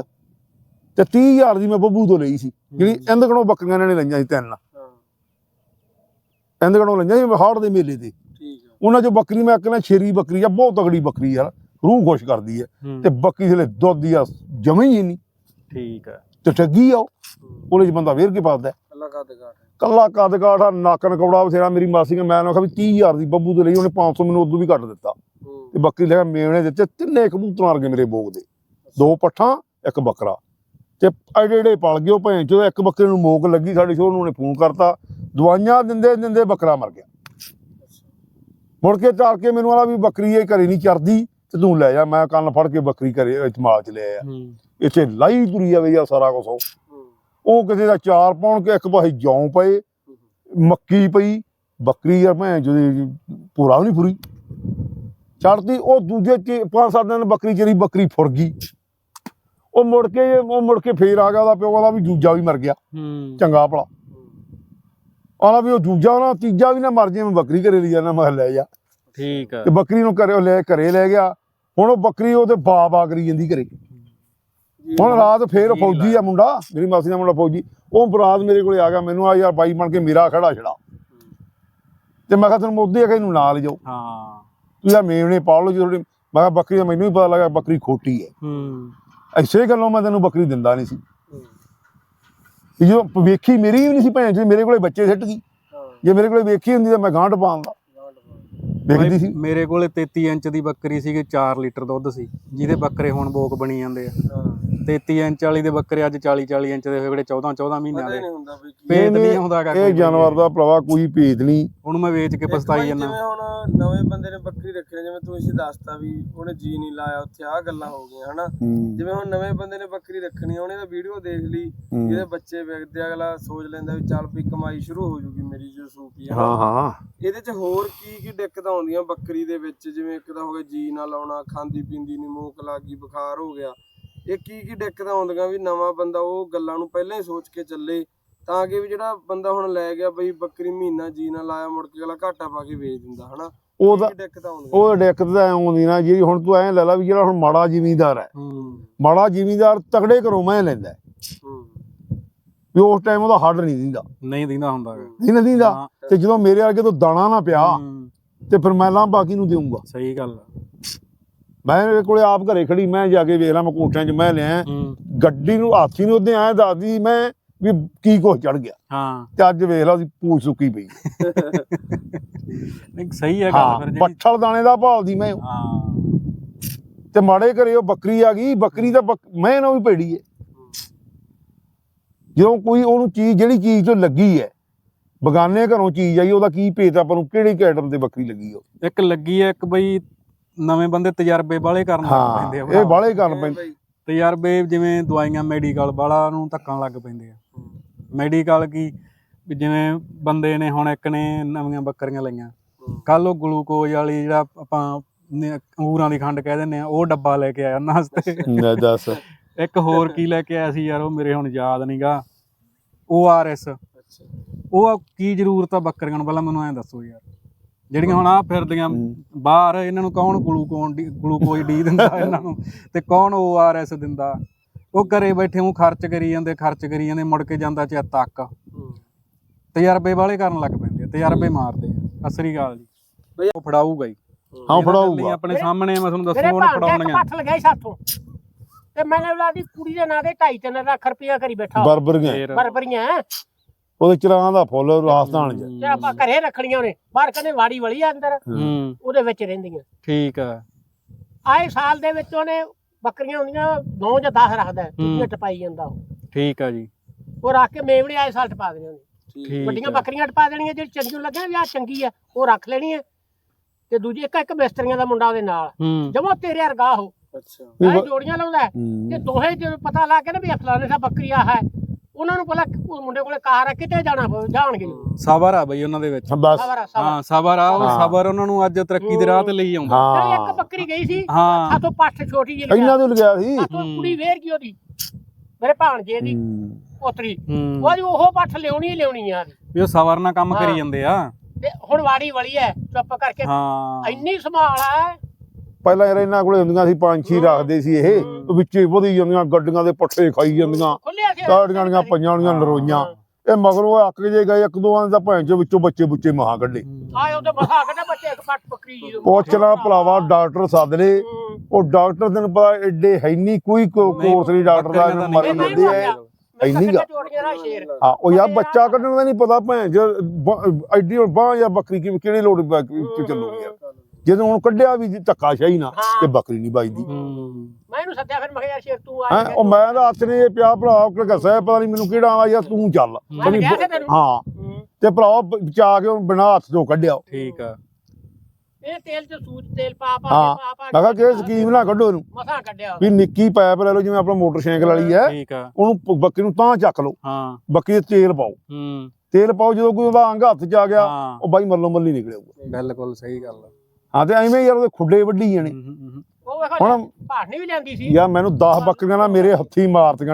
ਤੇ 30000 ਦੀ ਮੈਂ ਬੱਬੂ ਤੋਂ ਲਈ ਸੀ। ਜਿਹੜੀ ਇੰਦ ਕਣੋਂ ਬੱਕਰੀਆਂ ਇਹਨਾਂ ਨੇ ਲਈਆਂ ਸੀ ਤਿੰਨ ਹਾਂ, ਇੰਦ ਕਣੋਂ ਲਈਆਂ ਸੀ ਹਾੜ ਦੇ ਮੇਲੇ ਤੇ। ਠੀਕ ਆ। ਉਹਨਾਂ ਚੋਂ ਬੱਕਰੀ ਮੈਂ ਕਹਿੰਦਾ ਸ਼ੇਰੀ ਬੱਕਰੀ ਆ ਬਹੁਤ ਤਗੜੀ ਬੱਕਰੀ ਯਾਰ ਰੂਹ ਖੁਸ਼ ਕਰਦੀ ਹੈ। ਤੇ ਬੱਕਰੀ ਦੇ ਦੁੱਧ ਦੀ ਆ ਜਮੇ ਹੀ ਨਹੀਂ ਠੀਕ ਹੈ ਤੇ ਠੱਗੀ ਆ ਉਹਦੇ ਚ ਬੰਦਾ ਵੇਰ ਕੇ ਪਾਦਾ ਅੱਲਾ ਕੱਦ ਕਾਠ ਹੈ। ਕੱਲਾ ਕੱਦ ਕਾਠਾ ਨੱਕ ਨਕੌੜਾ ਬਥੇਰਾ। ਮੇਰੀ ਮਾਸੀ ਨੇ ਮੈਂ ਉਹਨੂੰ ਕਿਹਾ ਵੀ 30000 ਦੀ ਬੱਬੂ ਤੋਂ ਲਈ ਉਹਨੇ 500 ਮੈਨੂੰ ਉਦੋਂ ਵੀ ਘੱਟ ਦਿੱਤਾ। ਤੇ ਬੱਕਰੀ ਲੈ ਕੇ ਮੇਵਣੇ ਦਿੱਤੇ ਤਿੰਨੇ ਕਬੂਤਰਾਂ ਵਰਗੇ ਮੇਰੇ ਬੋਗ ਦੇ। ਦੋ ਪੱਠਾਂ ਇੱਕ ਬੱਕਰਾ। ਤੇ ਐਡੇ ਪਲ ਗਏ ਉਹ ਭੈਣ ਚੋ ਇੱਕ ਬੱਕਰੇ ਨੂੰ ਮੋਕ ਲੱਗੀ ਸਾਡੇ ਸ਼ੋਰ ਨੂੰ ਉਹਨੇ ਫੋਨ ਕਰਤਾ। ਦਵਾਈਆਂ ਦਿੰਦੇ ਦਿੰਦੇ ਬੱਕਰਾ ਮਰ ਗਿਆ। ਮੁੜ ਕੇ ਚਾਰ ਕੇ ਮੈਨੂੰ ਆਲਾ ਵੀ ਬੱਕਰੀ ਇਹ ਘਰੇ ਨਹੀਂ ਚਰਦੀ ਤੇ ਤੂੰ ਲੈ ਜਾ ਮੈਂ ਕੰਨ ਫੜ ਕੇ ਬੱਕਰੀ ਘਰੇ ਇਤਮਾਲ ਚ ਲੈ ਆਇਆ। ਇੱਥੇ ਲਾਈ ਤੁਰੀ ਜਾਵੇ ਯਾਰ ਸਾਰਾ ਕੁਛ ਉਹ ਕਿਸੇ ਦਾ ਚਾਰ ਪਾਉਣ ਕੇ ਇੱਕ ਪਾਸੇ ਜੌਂ ਪਏ ਮੱਕੀ ਪਈ ਬੱਕਰੀ ਯਾਰ ਭੈਣ ਜਿਹਦੀ ਪੂਰਾ ਵੀ ਨਹੀਂ ਪੂਰੀ ਚੜਦੀ ਉਹ ਦੂਜੇ ਚ ਪੰਜ ਸੱਤ ਦਿਨ ਬੱਕਰੀ ਚਰੀ ਬੱਕਰੀ ਫੁਰ ਗਈ। ਉਹ ਮੁੜ ਕੇ ਉਹ ਮੁੜ ਕੇ ਫੇਰ ਆ ਗਿਆ ਉਹਦਾ ਪਿਓ ਉਹਦਾ ਵੀ ਜੂਜਾ ਵੀ ਮਰ ਗਿਆ। ਹੂੰ। ਚੰਗਾ ਭਲਾ। ਆਲਾ ਵੀ ਉਹ ਜੂਜਾ ਉਹਨਾਂ ਤੀਜਾ ਵੀ ਨਾ ਮਰ ਜੇ ਮੈਂ ਬੱਕਰੀ ਘਰੇ ਲਈ ਜਾਣਾ ਮੈਂ ਲੈ ਜਾ। ਠੀਕ ਹੈ ਤੇ ਬੱਕਰੀ ਨੂੰ ਘਰੇ ਲੈ ਘਰੇ ਲੈ ਗਿਆ। ਹੁਣ ਉਹ ਬੱਕਰੀ ਉਹਦੇ ਬਾਪ ਆ ਕਰੀ ਜਾਂਦੀ ਘਰੇ। ਹੁਣ ਰਾਤ ਫੇਰ ਫੌਜੀ ਆ ਮੁੰਡਾ ਮੇਰੀ ਮਾਸੀ ਦਾ ਮੁੰਡਾ ਫੌਜੀ। ਉਹ ਬਰਾਤ ਮੇਰੇ ਕੋਲੇ ਆ ਗਿਆ ਮੈਨੂੰ ਆ ਯਾਰ ਬਾਈ ਬਣ ਕੇ ਮੇਰਾ ਖੜਾ ਛੜਾ। ਤੇ ਮੈਂ ਕਿਹਾ ਤੈਨੂੰ ਮੋਦੀ ਆ ਕਿ ਇਹਨੂੰ ਨਾਲ ਲਿਜਾਓ ਹਾਂ। ਤੂੰ ਯਾਰ ਮੇਵਣੇ ਪਾਲ ਲਓ ਜੀ ਥੋੜੀ ਮੈਂ ਕਿਹਾ ਬੱਕਰੀ ਦਾ ਮੈਨੂੰ ਵੀ ਪਤਾ ਲੱਗਾ ਬੱਕਰੀ ਖੋਟੀ ਹੈ। ਹੂੰ। ਐਸੇ ਗੱਲੋਂ ਮੈਂ ਤੈਨੂੰ ਬੱਕਰੀ ਦਿੰਦਾ ਨਹੀਂ ਸੀ। ਜਦੋਂ ਵੇਖੀ ਮੇਰੀ ਵੀ ਨਹੀਂ ਸੀ ਭੈਣ ਜੀ ਮੇਰੇ ਕੋਲੇ ਬੱਚੇ ਸਿੱਟ ਗਈ। ਹਾਂ। ਜੇ ਮੇਰੇ ਕੋਲੇ ਵੇਖੀ ਹੁੰਦੀ ਤਾਂ ਮੈਂ ਗਾਂਢ ਪਾਉਂਦਾ। ਬਾਈ, ਸੀ। ਮੇਰੇ ਕੋਲੇ 33 ਇੰਚ ਦੀ ਬੱਕਰੀ ਸੀਗੀ 4 ਲੀਟਰ ਦੁੱਧ ਸੀ ਜਿਹਦੇ ਬੱਕਰੇ ਹੁਣ ਬੋਕ ਬਣੀ ਜਾਂਦੇ ਆ। 33 ਇੰਚ ਵਾਲੀ ਦੇ ਬੱਕਰੇ ਅੱਜ 40 40 ਇੰਚ ਦੇ ਹੋਏ ਜਿਹੜੇ 14 14 ਮਹੀਨਿਆਂ ਪਤਾ ਹੀ ਦੇ। ਨਹੀਂ ਹੁੰਦਾ ਵੀ ਕੀ ਨਹੀਂ, ਹੁੰਦਾ ਗਾ ਇਹ ਜਾਨਵਰ ਦਾ ਭਰਾਵਾ ਕੋਈ ਭੇਦ ਨਹੀਂ। ਉਹਨੂੰ ਮੈਂ ਵੇਚ ਕੇ ਪਛਤਾਈ ਜਾਂਦਾ। ਜਿਵੇਂ ਹੁਣ ਨਵੇਂ ਬੰਦੇ ਨੇ ਬੱਕਰੀ ਰੱਖਣੀ ਜਿਵੇਂ ਤੂੰ ਇਸੇ ਦੱਸਤਾ ਵੀ ਉਹਨੇ ਜੀ ਨਹੀਂ ਲਾਇਆ ਉੱਥੇ ਆਹ ਗੱਲਾਂ ਹੋ ਗਈਆਂ ਹਨਾ? ਜਿਵੇਂ ਹੁਣ ਨਵੇਂ ਬੰਦੇ ਨੇ ਬੱਕਰੀ ਰੱਖਣੀ ਆ, ਉਹਨੇ ਤਾਂ ਵੀਡੀਓ ਦੇਖ ਲਈ। ਇਹਦੇ ਬੱਚੇ ਵੇਖਦੇ ਅਗਲਾ ਸੋਚ ਲੈਂਦਾ ਵੀ ਚੱਲ ਵੀ ਕਮਾਈ ਸ਼ੁਰੂ ਹੋ ਜੂਗੀ ਮੇਰੀ ਜੋ ਸੂਪੀ ਹੈ ਹਾਂ ਹਾਂ। ਇਹਦੇ ਚ ਹੋਰ ਕੀ ਕੀ ਦਿੱਕਤਾਂ ਆਉਂਦੀਆਂ ਬੱਕਰੀ ਦੇ ਵਿੱਚ? ਜਿਵੇਂ ਇੱਕ ਤਾਂ ਹੋ ਗਿਆ ਜੀ ਨਾ ਲਾਉਣਾ ਖਾਂਦੀ ਪੀਂਦੀ ਨਹੀਂ ਮੂਕ ਲੱਗੀ ਬੁਖਾਰ ਹੋ ਗਿਆ। ਇਹ ਕੀ ਕੀ ਦਿੱਕਤਾਂ ਆਉਂਦੀਆਂ ਵੀ ਨਵਾਂ ਬੰਦਾ ਉਹ ਗੱਲਾਂ ਨੂੰ ਪਹਿਲਾਂ ਹੀ ਸੋਚ ਕੇ ਚੱਲੇ ਤਾਂ ਕਿ ਵੀ ਜਿਹੜਾ ਬੰਦਾ ਹੁਣ ਲੈ ਗਿਆ ਬਈ ਬੱਕਰੀ ਮਹੀਨਾ ਜੀ ਨਾ ਲਾਇਆ ਮੁੜ ਕੇ ਅਗਲਾ ਘਾਟਾ ਪਾ ਕੇ ਵੇਚ ਦਿੰਦਾ ਹਨਾ? ਉਹਦਾ ਕੀ ਦਿੱਕਤਾਂ ਆਉਂਦੀਆਂ? ਉਹ ਦਿੱਕਤ ਤਾਂ ਐਂ ਆਉਂਦੀ ਨਾ ਜਿਹੜੀ ਹੁਣ ਤੂੰ ਐਂ ਲੈ ਲਾ ਵੀ ਜਿਹੜਾ ਹੁਣ ਮਾੜਾ ਜ਼ਿਮੀਂਦਾਰ ਹੈ। ਹੂੰ। ਮਾੜਾ ਜ਼ਿਮੀਂਦਾਰ ਤਗੜੇ ਘਰੋਂ ਮੈਂ ਲੈਂਦਾ। ਵੀ ਉਸ ਟਾਈਮ ਉਹਦਾ ਹੱਡ ਨਹੀਂ ਦਿੰਦਾ। ਨਹੀਂ ਦਿੰਦਾ ਹੁੰਦਾ। ਨਹੀਂ ਨਾ ਦਿੰਦਾ। ਤੇ ਜਦੋਂ ਮੇਰੇ ਵਰਗੇ ਤੋਂ ਦਾਣਾ ਨਾ ਪਿਆ ਤੇ ਫਿਰ ਮੈਂ ਲਾਂ ਬਾਕੀ ਨੂੰ ਦੇਊਂਗਾ? ਸਹੀ ਗੱਲ ਆ। ਮੈਂ ਇਹਦੇ ਕੋਲੇ ਆਪ ਘਰੇ ਖੜੀ ਮੈਂ ਜਾ ਕੇ ਵੇਖ ਲਾਂ ਮੈਂ 'ਚ ਮੈਂ ਲਿਆ। ਹੂੰ। ਗੱਡੀ ਨੂੰ ਹਾਥੀ ਨੂੰ ਉਹਦੇ ਐਂ ਦੱਸਦੀ ਮੈਂ ਵੀ ਕੀ ਕੁਛ ਚੜ ਗਿਆ। ਹਾਂ। ਤੇ ਅੱਜ ਵੇਖ ਲਾ ਉਹਦੀ ਪੂਛ ਸੁੱਕੀ ਪਈ। ਨਹੀਂ ਸਹੀ ਹੈ ਗੱਲ ਹਾਂ ਫਿਰ ਜਿਹੜੀ ਬੱਠਲ ਦਾਣੇ ਦਾ ਭਾਵ ਦੀ ਮੈਂ। ਹਾਂ। ਤੇ ਮਾੜੇ ਘਰੇ ਉਹ ਬੱਕਰੀ ਆ ਗਈ ਬੱਕਰੀ ਤਾਂ ਮੈਂ ਨਾ ਵੀ ਭੇੜੀ ਏ। ਜਦੋਂ ਕੋਈ ਉਹਨੂੰ ਚੀਜ਼ ਜਿਹੜੀ ਚੀਜ਼ ਤੋਂ ਲੱਗੀ ਹੈ ਬਗਾਨੇ ਘਰੋਂ ਚੀਜ਼ ਆਈ ਉਹਦਾ ਕੀ ਭੇਤ ਆਪਾਂ ਨੂੰ ਕਿਹੜੀ ਕੈਟਮ ਤੇ ਬੱਕਰੀ ਲੱਗੀ ਉਹ? ਇੱਕ ਲੱਗੀ ਹੈ ਇੱਕ ਬਈ ਨਵੇਂ ਬੰਦੇ ਤਜਰਬੇ ਵਾਲੇ ਕਰਨ ਲੱਗ ਪੈਂਦੇ ਆ ਇਹ ਭਰਾ। ਬਾਲੇ ਕਰਨ ਪੈਂਦੇ। ਤਜਰਬੇ ਜਿਵੇਂ ਦਵਾਈਆਂ ਮੈਡੀਕਲ ਵਾਲਾ ਨੂੰ ਧੱਕਣ ਲੱਗ ਪੈਂਦੇ ਆ। ਮੈਡੀਕਲ ਕੀ ਵੀ ਜਿਵੇਂ ਬੰਦੇ ਨੇ ਹੁਣ ਇੱਕ ਨੇ ਨਵੀਆਂ ਬੱਕਰੀਆਂ ਲਈਆਂ। ਕੱਲ ਉਹ ਗਲੂਕੋਜ਼ ਵਾਲੀ ਜਿਹੜਾ ਆਪਾਂ ਨੇ ਅੰਗੂਰਾਂ ਦੀ ਖੰਡ ਕਹਿ ਦਿੰਦੇ ਆ ਉਹ ਡੱਬਾ ਲੈ ਕੇ ਆਇਆ ਉਹਨਾਂ ਵਾਸਤੇ ਲੈ ਦੱਸ। ਇੱਕ ਹੋਰ ਕੀ ਲੈ ਕੇ ਆਇਆ ਸੀ ਯਾਰ ਉਹ ਮੇਰੇ ਹੁਣ ਯਾਦ ਨਹੀਂਗਾ। ORS ਉਹ ਕੀ ਜ਼ਰੂਰਤ ਆ ਬੱਕਰੀਆਂ ਨੂੰ? ਪਹਿਲਾਂ ਮੈਨੂੰ ਐਂ ਦੱਸੋ ਯਾਰ। ਜਿਹੜੀਆਂ ਹੁਣ ਆ ਫਿਰਦੀਆਂ ਬਾਹਰ ਇਹਨਾਂ ਨੂੰ ਕੌਣ ਗਲੂਕੋਨ ਗਲੂਕੋਜ਼ ਡੀ ਦਿੰਦਾ ਇਹਨਾਂ ਨੂੰ? ਤੇ ਕੌਣ ORS ਦਿੰਦਾ? ਉਹ ਘਰੇ ਬੈਠੇ ਉਹ ਖਰਚ ਕਰੀ ਜਾਂਦੇ ਖਰਚ ਕਰੀ ਜਾਂਦੇ ਮੁੜ ਕੇ ਜਾਂਦਾ ਚਿੱਤ ਤੱਕ। ਤਜਰਬੇ ਵਾਲੇ ਕਰਨ ਲੱਗ ਪੈਂਦੇ ਆ ਤਜਰਬੇ ਮਾਰਦੇ ਅਸਰੀ ਗੱਲ ਜੀ। ਬਈ- ਉਹ ਫੜਾਊਗਾ ਹੀ। ਹਾਂ ਫੜਾਊਗਾ। ਆਪਣੇ ਸਾਹਮਣੇ ਮੈਂ ਤੁਹਾਨੂੰ ਦੱਸੂ ਉਹਨੇ ਫੜਾਉਣੀਆਂ। ਪੱਠ ਲਗਾਈ ਸਾਥੋਂ ਤੇ ਮੈਨੇ ਉਹਦੀ ਕੁੜੀ ਦੇ ਨਾਂ ਦੇ 2.5 ਲੱਖ ਰੁਪਇਆ ਕਰੀ ਬੈਠਾ। ਬਰਬਰ ਗਏ ਫੇਰ। ਬਰਬਰੀਆਂ। ਉਹਦੇ ਚਰਾਂ ਦਾ ਫੁੱਲ ਰਾਜਸਥਾਨ ਚ। ਤੇ ਆਪਾਂ ਘਰੇ ਰੱਖਣੀਆਂ ਨੇ। ਬਾਹਰ ਕਹਿੰਦੇ ਵਾੜੀ ਵਲੀ ਆ ਅੰਦਰ। ਹੂੰ। ਉਹਦੇ ਵਿੱਚ ਰਹਿੰਦੀਆਂ। ਠੀਕ ਆ। ਆਏ ਸਾਲ ਦੇ ਵਿੱਚ ਉਹਨੇ ਬੱਕਰੀਆਂ ਹੁੰਦੀਆਂ 9 ਜਾਂ 10 ਰੱਖਦਾ ਦੂਜੀਆਂ ਟਪਾਈ ਜਾਂਦਾ ਉਹ। ਠੀਕ ਆ ਜੀ। ਉਹ ਰੱਖ ਕੇ ਮੇਵਣੇ ਆਏ ਸਾਲ ਟਪਾ ਦੇਣੀਆਂ ਉਹਨੇ ਠੀਕ ਵੱਡੀਆਂ ਆ। ਬੱਕਰੀਆਂ ਟਪਾ ਦੇਣੀਆਂ ਜਿਹੜੀ ਚੰਗੀ ਲੱਗਿਆ ਵੀ ਆ ਚੰਗੀ ਆ ਉਹ ਰੱਖ ਲੈਣੀ ਹੈ ਤੇ ਦੂਜੀ ਇੱਕ ਇੱਕ ਮਿਸਤਰੀਆਂ ਦਾ ਮੁੰਡਾ ਉਹਦੇ ਨਾਲ। ਹੂੰ। ਜਮਾ ਤੇਰੇ ਵਰਗਾ ਉਹ। ਅੱਛਾ। ਵੀ ਇਹ ਬ- ਜੋੜੀਆਂ ਲਾਉਂਦਾ ਹੈ। ਤੇ ਦੋਹੇ ਜਦੋਂ ਪਤਾ ਲੱਗ ਗਿਆ ਨਾ ਵੀ ਫਲਾਣੇ ਦਾ ਬੱਕਰੀ ਆ ਹੈ ਉਹਨਾਂ ਨੂੰ ਪਹਿਲਾਂ ਉਹ ਮੁੰਡੇ ਕੋਲੇ ਕਾਰ ਆ ਕਿਤੇ ਜਾਣਾ ਪਊ, ਜਾਣਗੇ। ਸਬਰ ਆ ਬਈ ਉਹਨਾਂ ਦੇ ਵਿੱਚ। ਬਸ। ਸਬਰ ਆ, ਸਬਰ। ਹਾਂ ਸਬਰ ਆ ਉਹ ਹਾਂ। ਸਬਰ ਉਹਨਾਂ ਨੂੰ ਅੱਜ ਤਰੱਕੀ ਦੇ ਰਾਹ ਤੇ ਲਈ ਆਉਂਦਾ। ਜਿਹੜੀ ਇੱਕ ਹਾਂ ਬੱਕਰੀ ਗਈ ਸੀ ਹਾਂ। ਸਾਥੋਂ ਪੱਠ ਛੋਟੀ ਜਿਹੀ ਇਹਨਾਂ ਤੋਂ ਲਗਿਆ ਸੀ। ਸਾਥੋਂ ਕੁੜੀ ਵੇਰ ਗਈ ਉਹਦੀ? ਮੇਰੇ ਭਾਣਜੇ ਦੀ ਹੂੰ। ਪੋਤਰੀ। ਹੂੰ। ਉਹਦੀ ਉਹ ਪੱਠ ਲਿਆਉਣੀ ਹੀ ਲਿਆਉਣੀ ਆ। ਵੀ ਉਹ ਸਬਰ ਨਾਲ ਕੰਮ ਹਾਂ। ਕਰੀ ਜਾਂਦੇ ਆ। ਤੇ ਹੁਣ ਵਾੜੀ ਵਲੀ ਐ ਚੁੱਪ ਕਰਕੇ। ਹਾਂ। ਇੰਨੀ ਸੰਭਾਲ ਆ। ਪਹਿਲਾਂ ਯਾਰ ਇਹਨਾਂ ਕੋਲੇ ਹੁੰਦੀਆਂ ਸੀ ਪੰਜ ਛੇ ਰੱਖਦੇ ਸੀ ਇਹ। ਹੂੰ। ਵਿੱਚੇ ਵਧੀ ਜਾਂਦੀਆਂ ਗੱਡੀਆਂ ਦੇ ਪੱਠੇ ਖਾਈ ਜਾਂਦੀਆਂ। ਖੁੱਲਿਆ ਸੀ ਕਾੜੀਆਂ ਦੀਆਂ ਪਈਆਂ ਹੋਈਆਂ ਨਰੋਈਆਂ। ਇਹ ਮਗਰੋਂ ਅੱਕ ਜੇ ਗਏ ਇੱਕ ਦੋ ਆਂਦੇ ਤਾਂ ਭੈਣ ਚੋ ਵਿੱਚੋਂ ਬੱਚੇ ਬੁੱਚੇ ਮਹਾ ਕੱਢੇ। ਆਏ ਉਹਦੇ ਮਸਾ ਕੱਢੇ ਬੱਚੇ ਇੱਕ ਪੱਟ ਬੱਕਰੀ ਜੀ ਪੁੱਛਣਾ ਭਰਾਵਾ ਡਾਕਟਰ ਸੱਦ ਲੈ। ਉਹ ਡਾਕਟਰ ਤੈਨੂੰ ਪਤਾ ਐਡੇ ਹੈ ਨਹੀਂ ਕੋਈ ਕੋਰਸ ਨਹੀਂ ਡਾਕਟਰ ਦਾ ਦਾ ਮਰਨ ਦਿੰਦੇ ਆ। ਮੈਂ ਇੰਨੀ ਕਿਹਾ ਗਾ। ਜੋੜੀਆਂ ਦਾ ਸ਼ੇਰ। ਹਾਂ ਉਹ ਯਾਰ ਬੱਚਾ ਕੱਢਣ ਦਾ ਨਹੀਂ ਪਤਾ ਭੈਣ ਚ ਐਡੀ ਬਾਹ ਜਾਂ ਬੱਕਰੀ ਕਿ ਕਿਹੜੀ ਲੋੜ ਚ ਚੱਲੂਗੀ ਜਦੋਂ ਹੁਣ ਕੱਢਿਆ ਵੀ ਧੱਕਾ ਸ਼ਾਹੀ ਨਾ ਤੇ ਬੱਕਰੀ ਨਹੀਂ ਹੂੰ। ਮੈਂ ਇਹਨੂੰ ਸੱਦਿਆ ਫਿਰ ਮੈਂ ਕਿਹਾ ਯਾਰ ਸ਼ੇਰ ਤੂੰ ਆ ਹੈ ਉਹ ਮੈਂ ਤਾਂ ਹੱਥ ਨੇ ਪਿਆ ਭਰਾ ਕਿ ਗੱਸਾ ਪਤਾ ਨਹੀਂ ਮੈਨੂੰ ਕਿਹੜਾ ਆ ਯਾਰ ਤੂੰ ਚੱਲ। ਮੈਂ ਕਿਹਾ ਸੀ ਤੈਨੂੰ। ਹਾਂ। ਹੂੰ। ਤੇ ਭਰਾ ਬਚਾ ਕੇ ਉਹ ਬਿਨਾ ਹੱਥ ਤੋਂ ਕੱਢਿਆ। ਠੀਕ ਆ। ਇਹ ਤੇਲ ਚ ਸੂਜ ਤੇਲ ਪਾ ਪਾ ਹਾਂ। ਕੇ ਪਾ ਪਾ ਮੈਂ ਕਿਹਾ ਕਿ ਸਕੀਮ ਨਾ ਕੱਢੋ ਇਹਨੂੰ? ਮਸਾ ਕੱਢਿਆ। ਵੀ ਨਿੱਕੀ ਪਾਈਪ ਲੈ ਲਓ ਜਿਵੇਂ ਆਪਣਾ ਮੋਟਰਸਾਈਕਲ ਵਾਲੀ ਹੈ। ਠੀਕ ਆ। ਉਹਨੂੰ ਪ- ਬੱਕਰੀ ਨੂੰ ਤਾਂ ਚੱਕ ਲਓ। ਹਾਂ। ਬੱਕਰੀ ਦੇ ਤੇਲ ਪਾਓ। ਹੂੰ। ਤੇਲ ਪਾਓ ਜਦੋਂ ਕੋਈ ਉਹਦਾ ਅੰਗ ਹੱਥ ਚ ਆ ਗਿਆ ਹਾਂ। ਉਹ ਬਾਈ ਮੱਲੋ ਮੱਲੀ ਨਿਕਲੇਗਾ ਬਿਲਕੁਲ ਸਹੀ ਗੱਲ ਆ। ਹਾਂ ਤੇ ਐਵੇਂ ਯਾਰ ਉਹਦੇ ਖੁੱਡੇ ਵੱਢੀ ਜਾਣੇ। ਹੂੰ, ਹੂੰ, ਹੂੰ। ਉਹ ਵੇਖੋ ਹੁਣ ਭਾਸ਼ਣੀ ਵੀ ਲੈਂਦੀ ਸੀ। ਯਾਰ ਮੈਨੂੰ 10 ਬੱਕਰੀਆਂ ਨਾ ਮੇਰੇ ਹੱਥੀ ਮਾਰਤੀਆਂ।